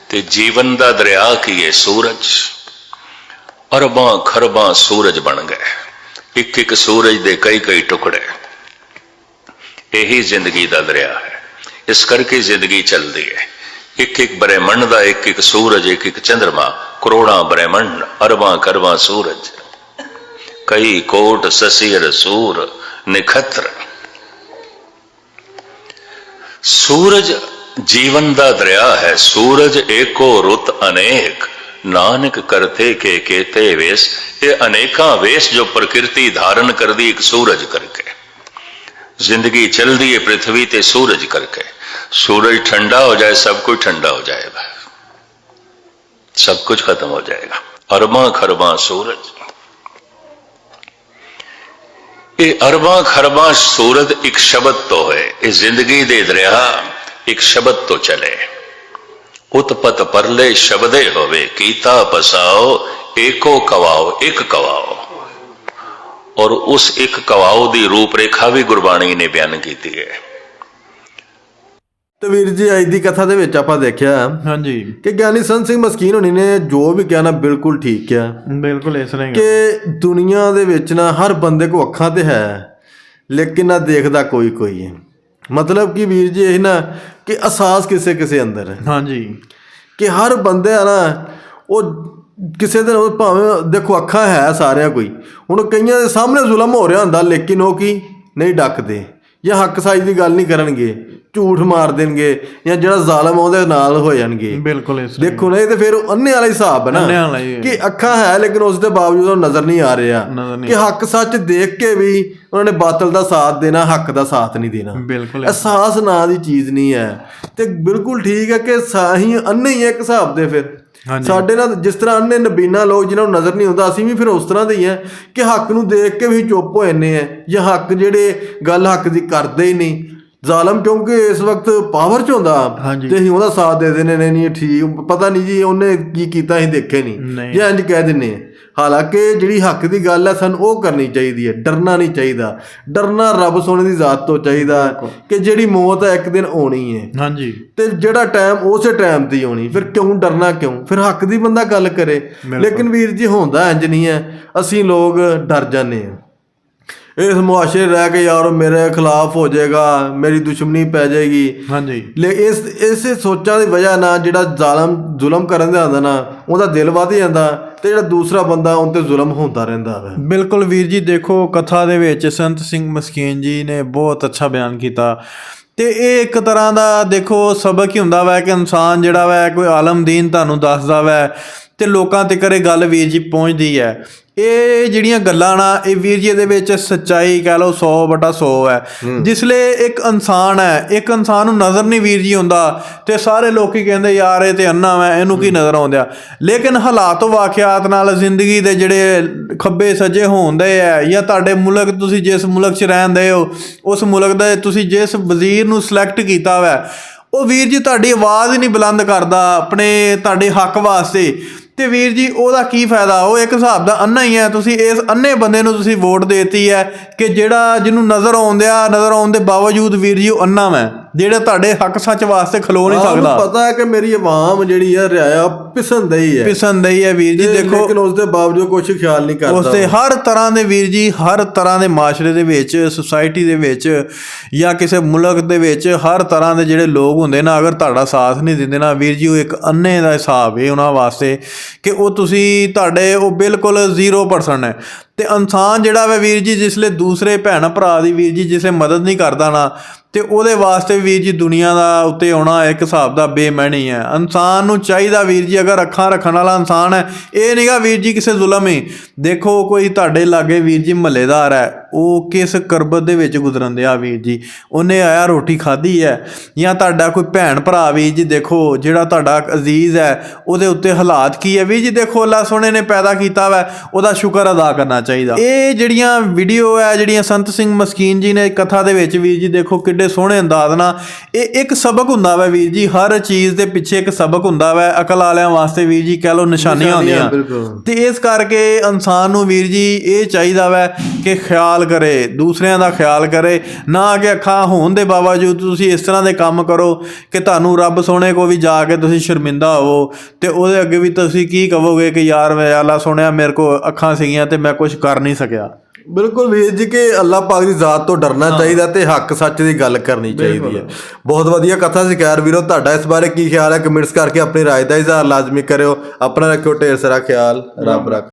ਤੇ ਜੀਵਨ ਦਾ ਦਰਿਆ ਕੀ ਹੈ ਸੂਰਜ। ਅਰਬਾਂ ਖਰਬਾਂ ਸੂਰਜ ਬਣ ਗਏ। ਇੱਕ ਇੱਕ ਸੂਰਜ ਦੇ ਕਈ ਕਈ ਟੁਕੜੇ। ਇਹੀ ਜ਼ਿੰਦਗੀ ਦਾ ਦਰਿਆ ਹੈ। ਇਸ ਕਰਕੇ ਜ਼ਿੰਦਗੀ ਚੱਲਦੀ ਹੈ। ਇੱਕ ਇੱਕ ਬ੍ਰਹਿਮੰਡ ਦਾ ਇੱਕ ਇੱਕ ਸੂਰਜ, ਇੱਕ ਇੱਕ ਚੰ드ਰਮਾ ਕਰੋੜਾਂ ਬ੍ਰਹਿਮੰਡ, ਅਰਬਾਂ ਕਰਬਾਂ ਸੂਰਜ। ਕਈ ਕੋਟ, ਸਸੀਰ, ਸੂਰ, ਨਿਖਤਰ। ਸੂਰਜ ਜੀਵਨ ਦਾ ਦਰਿਆ ਹੈ। ਸੂਰਜ ਏਕੋ ਰੁੱਤ ਅਨੇਕ। नानक करते के केते वेश, ये अनेका वेश जो प्रकृति धारण कर दी एक सूरज करके। ज़िंदगी चल दी है पृथ्वी ते सूरज करके। सूरज ठंडा हो जाए, सब कुछ ठंडा हो जाएगा। सब कुछ खत्म हो जाएगा। अरबा खरबा सूरज। ये अरबा खरबा सूरज एक शब्द तो है। ये ज़िंदगी दे दरिया एक शब्द तो चले। ਉਤਪਤ ਪਰਲੇ ਸ਼ਬਦੇ ਹੋਵੇ ਕੀਤਾ ਪਸਾਓ ਏਕੋ ਕਵਾਓ ਇੱਕ ਕਵਾਓ। ਔਰ ਉਸ ਇੱਕ ਕਵਾਓ ਦੀ ਰੂਪ ਰੇਖਾ ਵੀ ਗੁਰਬਾਣੀ ਨੇ ਬਿਆਨ ਕੀਤੀ ਹੈ। ਤੇ ਵੀਰ ਜੀ ਅੱਜ ਦੀ ਕਥਾ ਦੇ ਵਿੱਚ ਆਪਾਂ ਦੇਖਿਆ ਹਾਂਜੀ। ਕਿ ਗਿਆਨੀ ਸੰਤ ਸਿੰਘ ਮਸਕੀਨ ਹੋਣੀ ਨੇ ਜੋ ਵੀ ਕਿਹਾ ਨਾ ਬਿਲਕੁਲ ਠੀਕ ਕਿਹਾ। ਬਿਲਕੁਲ ਇਸ ਤਰ੍ਹਾਂ। ਕਿ ਦੁਨੀਆ ਦੇ ਵਿੱਚ ਨਾ ਹਰ ਬੰਦੇ ਕੋ ਅੱਖਾਂ ਤੇ ਹੈ ਲੇਕਿਨ ਨਾ ਦੇਖਦਾ ਕੋਈ ਕੋਈ। ਹੈ ਮਤਲਬ ਕਿ ਵੀਰ ਜੀ ਇਹ ਨਾ ਕਿ ਅਹਿਸਾਸ ਕਿਸੇ ਕਿਸੇ ਅੰਦਰ ਹੈ। ਹਾਂਜੀ। ਕਿ ਹਰ ਬੰਦੇ ਆ ਨਾ ਉਹ ਕਿਸੇ ਦਿਨ ਭਾਵੇਂ ਦੇਖੋ ਅੱਖਾਂ ਹੈ ਸਾਰਿਆਂ ਕੋਈ ਹੁਣ ਕਈਆਂ ਦੇ ਸਾਹਮਣੇ ਜ਼ੁਲਮ ਹੋ ਰਿਹਾ ਹੁੰਦਾ ਲੇਕਿਨ ਉਹ ਕੀ? ਨਹੀਂ ਡੱਕਦੇ। ਜਾਂ ਹੱਕ ਸਾਈ ਦੀ ਗੱਲ ਨਹੀਂ ਕਰਨਗੇ। ਝੂਠ ਮਾਰ ਦੇਣਗੇ ਜਾਂ ਜਿਹੜਾ ਜ਼ਾਲਮ ਆ ਉਹਦੇ ਨਾਲ ਹੋ ਜਾਣਗੇ। ਬਿਲਕੁਲ ਇਸ ਦੇਖੋ ਨਾ ਇਹ ਤੇ ਫਿਰ ਅੰਨੇ ਵਾਲਾ ਹਿਸਾਬ ਹੈ ਨਾ। ਵਾਲਾ ਹੀ। ਕਿ ਅੱਖਾਂ ਹੈ ਲੇਕਿਨ ਉਸ ਦੇ ਬਾਵਜੂਦ ਉਹ ਨਜ਼ਰ ਨਹੀਂ ਆ ਰਿਹਾ। ਕਿ ਹੱਕ ਸੱਚ ਦੇਖ ਕੇ ਵੀ ਉਹਨਾਂ ਨੇ ਬਾਤਲ ਦਾ ਸਾਥ ਦੇਣਾ ਹੱਕ ਦਾ ਸਾਥ ਨਹੀਂ ਦੇਣਾ। ਬਿਲਕੁਲ ਅਹਿਸਾਸ ਨਾਂ ਦੀ ਚੀਜ਼ ਨਹੀਂ ਹੈ। ਤੇ ਬਿਲਕੁਲ ਠੀਕ ਹੈ ਕਿ ਸਾਹੀ ਅੰਨੇ ਹੀ ਹੈ ਇੱਕ ਹਿਸਾਬ ਦੇ ਫਿਰ। ਸਾਡੇ ਨਾਲ ਜਿਸ ਤਰ੍ਹਾਂ ਅੰਨੇ ਨਬੀਨਾ ਲੋਕ ਜਿਨ੍ਹਾਂ ਨੂੰ ਨਜ਼ਰ ਨਹੀਂ ਆਉਂਦਾ ਅਸੀਂ ਵੀ ਫਿਰ ਉਸ ਤਰ੍ਹਾਂ ਦੇ ਹੀ ਆ ਕਿ ਹੱਕ ਨੂੰ ਦੇਖ ਕੇ ਵੀ ਚੁੱਪ ਹੋ ਜੰਨੇ ਆ ਜਾਂ ਹੱਕ ਜਿਹੜੇ ਗੱਲ ਹੱਕ ਦੀ ਕਰਦੇ ਹੀ ਨਹੀਂ। ਜ਼ਾਲਮ ਕਿਉਂਕਿ ਇਸ ਵਕਤ ਪਾਵਰ 'ਚ ਹੁੰਦਾ। ਤੇ ਅਸੀਂ ਉਹਦਾ ਸਾਥ ਦੇ ਦਿੰਦੇ ਨੇ ਨਹੀਂ ਠੀਕ ਪਤਾ ਨਹੀਂ ਜੀ ਉਹਨੇ ਕੀ ਕੀਤਾ ਅਸੀਂ ਦੇਖੇ ਨਹੀਂ। ਜਾਂ ਇੰਜ ਕਹਿ ਦਿੰਨੇ ਹਾਲਾਂਕਿ ਜਿਹੜੀ ਹੱਕ ਦੀ ਗੱਲ ਹੈ ਸਾਨੂੰ ਉਹ ਕਰਨੀ ਚਾਹੀਦੀ ਹੈ ਡਰਨਾ ਨਹੀਂ ਚਾਹੀਦਾ। ਡਰਨਾ ਰੱਬ ਸੋਨੇ ਦੀ ਜ਼ਾਤ ਤੋਂ ਚਾਹੀਦਾ ਕਿ ਜਿਹੜੀ ਮੌਤ ਹੈ ਇੱਕ ਦਿਨ ਆਉਣੀ ਹੈ। ਹਾਂਜੀ। ਤੇ ਜਿਹੜਾ ਟਾਈਮ ਉਸੇ ਟਾਈਮ ਤੇ ਆਉਣੀ ਫਿਰ ਕਿਉਂ ਡਰਨਾ ਕਿਉਂ? ਫਿਰ ਹੱਕ ਦੀ ਬੰਦਾ ਗੱਲ ਕਰੇ। ਲੇਕਿਨ ਵੀਰ ਜੀ ਹੁੰਦਾ ਇੰਜ ਨਹੀਂ ਹੈ। ਅਸੀਂ ਲੋਕ ਡਰ ਜਾਂਦੇ ਹਾਂ। ਇਸ ਮੁਆਸ਼ਰੇ ਰਹਿ ਕੇ ਯਾਰ ਮੇਰੇ ਖਿਲਾਫ ਹੋ ਜਾਏਗਾ ਮੇਰੀ ਦੁਸ਼ਮਣੀ ਪੈ ਜਾਏਗੀ। ਹਾਂਜੀ। ਲੈ ਇਸ ਇਸੇ ਸੋਚਾਂ ਦੀ ਵਜ੍ਹਾ ਨਾਲ ਜਿਹੜਾ ਜ਼ਾਲਮ ਜ਼ੁਲਮ ਕਰਨ ਦਾ ਹੁੰਦਾ ਨਾ ਉਹਦਾ ਦਿਲ ਵੱਧ ਜਾਂਦਾ ਤੇ ਜਿਹੜਾ ਦੂਸਰਾ ਬੰਦਾ ਉਹ ਤੇ ਜ਼ੁਲਮ ਹੁੰਦਾ ਰਹਿੰਦਾ ਹੈ ਬਿਲਕੁਲ ਵੀਰ ਜੀ ਦੇਖੋ ਕਥਾ ਦੇ ਵਿੱਚ ਸੰਤ ਸਿੰਘ ਮਸਕੀਨ ਜੀ ਨੇ ਬਹੁਤ ਅੱਛਾ ਬਿਆਨ ਕੀਤਾ। ਤੇ ਇਹ ਇੱਕ ਤਰ੍ਹਾਂ ਦਾ ਦੇਖੋ ਸਬਕ ਹੀ ਹੁੰਦਾ ਵਾ ਕਿ ਇਨਸਾਨ ਜਿਹੜਾ ਵਾ ਕੋਈ ਆਲਮ ਦੀਨ ਤੁਹਾਨੂੰ ਦੱਸਦਾ ਵਾ ਤੇ ਲੋਕਾਂ ਤੇ ਕਰੇ ਗੱਲ ਵੀਰ ਜੀ ਪਹੁੰਚਦੀ ਹੈ। ਇਹ ਜਿਹੜੀਆਂ ਗੱਲਾਂ ਨਾ ਇਹ ਵੀਰ ਜੀ ਦੇ ਵਿੱਚ ਸੱਚਾਈ ਕਹਿ ਲਓ 100 ਬਟਾ 100 ਹੈ। ਜਿਸਲੇ ਇੱਕ ਇਨਸਾਨ ਹੈ ਇੱਕ ਇਨਸਾਨ ਨੂੰ ਨਜ਼ਰ ਨਹੀਂ ਵੀਰ ਜੀ ਹੁੰਦਾ ਤੇ ਸਾਰੇ ਲੋਕੀ ਕਹਿੰਦੇ ਯਾਰ ਇਹ ਤੇ ਅੰਨਾ ਵਾ ਇਹਨੂੰ ਕੀ ਨਜ਼ਰ ਆਉਂਦਿਆ? ਲੇਕਿਨ ਹਾਲਾਤ ਵਾਕਿਆਤ ਨਾਲ ਜ਼ਿੰਦਗੀ ਦੇ ਜਿਹੜੇ ਖੱਬੇ ਸੱਜੇ ਹੁੰਦੇ ਆ ਜਾਂ ਤੁਹਾਡੇ ਮੁਲਕ ਤੁਸੀਂ ਜਿਸ ਮੁਲਕ 'ਚ ਰਹਿੰਦੇ ਹੋ ਉਸ ਮੁਲਕ ਦੇ ਤੁਸੀਂ ਜਿਸ ਵਜ਼ੀਰ ਨੂੰ ਸਿਲੈਕਟ ਕੀਤਾ ਵਾ ਉਹ ਵੀਰ ਜੀ ਤੁਹਾਡੀ ਆਵਾਜ਼ ਹੀ ਨਹੀਂ ਬੁਲੰਦ ਕਰਦਾ ਆਪਣੇ ਤੁਹਾਡੇ ਹੱਕ ਵਾਸਤੇ। ਤੇ ਵੀਰ ਜੀ, ਉਹਦਾ ਕੀ ਫਾਇਦਾ? ਉਹ ਇੱਕ ਹਿਸਾਬ ਦਾ ਅੰਨਾ ਹੀ ਹੈ। ਤੁਸੀਂ ਇਸ ਅੰਨੇ ਬੰਦੇ ਨੂੰ ਤੁਸੀਂ ਵੋਟ ਦੇਤੀ ਹੈ ਕਿ ਜਿਹੜਾ ਜਿਹਨੂੰ ਨਜ਼ਰ ਆਉਂਦਿਆ, ਨਜ਼ਰ ਆਉਣ ਦੇ ਬਾਵਜੂਦ ਵੀਰ ਜੀ, ਉਹ ਅੰਨਾ ਹੈ ਜਿਹੜਾ ਤੁਹਾਡੇ ਹੱਕ ਸੱਚ ਵਾਸਤੇ ਖਲੋ ਨਹੀਂ ਸਕਦਾ। ਪਤਾ ਹੈ ਕਿ ਮੇਰੀ ਆਵਾਮ ਜਿਹੜੀ ਹੈ ਰਿਆਇਆ ਪਿਸੰਦ ਹੀ ਹੈ। ਪਸੰਦ ਹੀ ਹੈ ਵੀਰ ਜੀ ਤੇ ਦੇਖੋ। ਲੇਕਿਨ ਉਸ ਦੇ ਬਾਵਜੂਦ ਕੁਝ ਖਿਆਲ ਨਹੀਂ ਕਰਦਾ ਉਸ ਦੇ ਹਰ ਤਰ੍ਹਾਂ ਦੇ ਵੀਰ ਜੀ ਹਰ ਤਰ੍ਹਾਂ ਦੇ ਮਾਸ਼ਰੇ ਦੇ ਵਿੱਚ ਸੁਸਾਇਟੀ ਦੇ ਵਿੱਚ ਜਾਂ ਕਿਸੇ ਮੁਲਕ ਦੇ ਵਿੱਚ ਹਰ ਤਰ੍ਹਾਂ ਦੇ ਜਿਹੜੇ ਲੋਕ ਹੁੰਦੇ ਨਾ ਅਗਰ ਤੁਹਾਡਾ ਸਾਥ ਨਹੀਂ ਦਿੰਦੇ ਨਾ ਵੀਰ ਜੀ ਉਹ ਇੱਕ ਅੰਨੇ ਦਾ ਹਿਸਾਬ ਹੈ ਉਹਨਾਂ ਵਾਸਤੇ ਕਿ ਉਹ ਤੁਸੀਂ ਤੁਹਾਡੇ ਉਹ ਬਿਲਕੁਲ 0% ਹੈ। ਤੇ ਇਨਸਾਨ ਜਿਹੜਾ ਵਾ ਵੀਰ ਜੀ ਜਿਸਲੇ ਦੂਸਰੇ ਭੈਣ ਭਰਾ ਦੀ ਵੀਰ ਜੀ ਜਿਸੇ ਮਦਦ ਨਹੀਂ ਕਰਦਾ ਨਾ ਤੇ ਉਹਦੇ ਵਾਸਤੇ ਵੀਰ ਜੀ ਦੁਨੀਆ ਦਾ ਉੱਤੇ ਆਉਣਾ ਇੱਕ ਹਿਸਾਬ ਦਾ ਬੇਮਹਿਣੀ ਹੈ। ਇਨਸਾਨ ਨੂੰ ਚਾਹੀਦਾ ਵੀਰ ਜੀ ਅਗਰ ਅੱਖਾਂ ਰੱਖਣ ਵਾਲਾ ਇਨਸਾਨ ਹੈ, ਇਹ ਨਹੀਂਗਾ ਵੀਰ ਜੀ ਕਿਸੇ ਜ਼ੁਲਮ ਹੀ। ਦੇਖੋ ਕੋਈ ਤੁਹਾਡੇ ਲਾਗੇ ਵੀਰ ਜੀ ਮਹੱਲੇਦਾਰ ਹੈ ਉਹ ਕਿਸ ਕਰਬਤ ਦੇ ਵਿੱਚ ਗੁਜ਼ਰਨ ਦਿਆ ਵੀਰ ਜੀ? ਉਹਨੇ ਆਇਆ ਰੋਟੀ ਖਾਧੀ ਹੈ ਜਾਂ ਤੁਹਾਡਾ ਕੋਈ ਭੈਣ ਭਰਾ ਵੀਰ ਜੀ ਦੇਖੋ ਜਿਹੜਾ ਤੁਹਾਡਾ ਅਜ਼ੀਜ਼ ਹੈ ਉਹਦੇ ਉੱਤੇ ਹਾਲਾਤ ਕੀ ਹੈ ਵੀਰ ਜੀ ਦੇਖੋ ਅੱਲਾ ਸੋਹਣੇ ਨੇ ਪੈਦਾ ਕੀਤਾ ਵਾ ਉਹਦਾ ਸ਼ੁਕਰ ਅਦਾ ਕਰਨਾ ਚਾਹੀਦਾ। ਇਹ ਜਿਹੜੀਆਂ ਵੀਡੀਓ ਹੈ ਜਿਹੜੀਆਂ ਸੰਤ ਸਿੰਘ ਮਸਕੀਨ ਜੀ ਨੇ ਕਥਾ ਦੇ ਵਿੱਚ ਵੀਰ ਜੀ ਦੇਖੋ ਕਿੱਡੇ ਸੋਹਣੇ ਅੰਦਾਜ਼ ਨਾਲ ਇਹ ਇੱਕ ਸਬਕ ਹੁੰਦਾ ਵਾ ਵੀਰ ਜੀ। ਹਰ ਚੀਜ਼ ਦੇ ਪਿੱਛੇ ਇੱਕ ਸਬਕ ਹੁੰਦਾ ਵਾ। ਅਕਲ ਵਾਲਿਆਂ ਵਾਸਤੇ ਵੀਰ ਜੀ ਕਹਿ ਲਓ ਨਿਸ਼ਾਨੀਆਂ ਹੁੰਦੀਆਂ। ਤੇ ਇਸ ਕਰਕੇ ਇਨਸਾਨ ਨੂੰ ਵੀਰ ਜੀ ਇਹ ਚਾਹੀਦਾ ਵੈ ਕਿ ਖਿਆਲ ਕਰੇ ਦੂਸਰਿਆਂ ਦਾ ਖਿਆਲ ਕਰੇ ਨਾ ਕਿ ਅੱਖਾਂ ਹੋਣ ਦੇ ਬਾਵਜੂਦ ਤੁਸੀਂ ਇਸ ਤਰ੍ਹਾਂ ਦੇ ਕੰਮ ਕਰੋ ਕਿ ਤੁਹਾਨੂੰ ਰੱਬ ਸੋਹਣੇ ਕੋ ਵੀ ਜਾ ਕੇ ਤੁਸੀਂ ਸ਼ਰਮਿੰਦਾ ਹੋਵੋ। ਤੇ ਉਹਦੇ ਅੱਗੇ ਵੀ ਤੁਸੀਂ ਕੀ ਕਹੋਗੇ ਕਿ ਯਾਰ ਮੈਂ ਅੱਲਾ ਸੋਹਣਿਆ ਮੇਰੇ ਕੋ ਅੱਖਾਂ ਸੀਗੀਆਂ ਤੇ ਮੈਂ ਕੁਝ ਕਰ ਨਹੀਂ ਸਕਿਆ। ਬਿਲਕੁਲ ਵੀਰ ਜੀ ਕਿ ਅੱਲਾਹ ਪਾਕ ਦੀ ਜ਼ਾਤ ਤੋਂ ਡਰਨਾ ਚਾਹੀਦਾ ਤੇ ਹੱਕ ਸੱਚ ਦੀ ਗੱਲ ਕਰਨੀ ਚਾਹੀਦੀ ਹੈ। ਬਹੁਤ ਵਧੀਆ ਕਥਾ ਸੀ ਖੈਰ ਵੀਰੋ ਤੁਹਾਡਾ ਇਸ ਬਾਰੇ ਕੀ ਖਿਆਲ ਹੈ? ਕਮੈਂਟਸ ਕਰਕੇ ਆਪਣੀ ਰਾਏ ਦਾ ਇਜ਼ਹਾਰ ਲਾਜ਼ਮੀ ਕਰਿਓ। ਆਪਣਾ ਰੱਖਿਓ ਢੇਰ ਸਾਰਾ ਖਿਆਲ। ਰੱਬ ਰੱਖ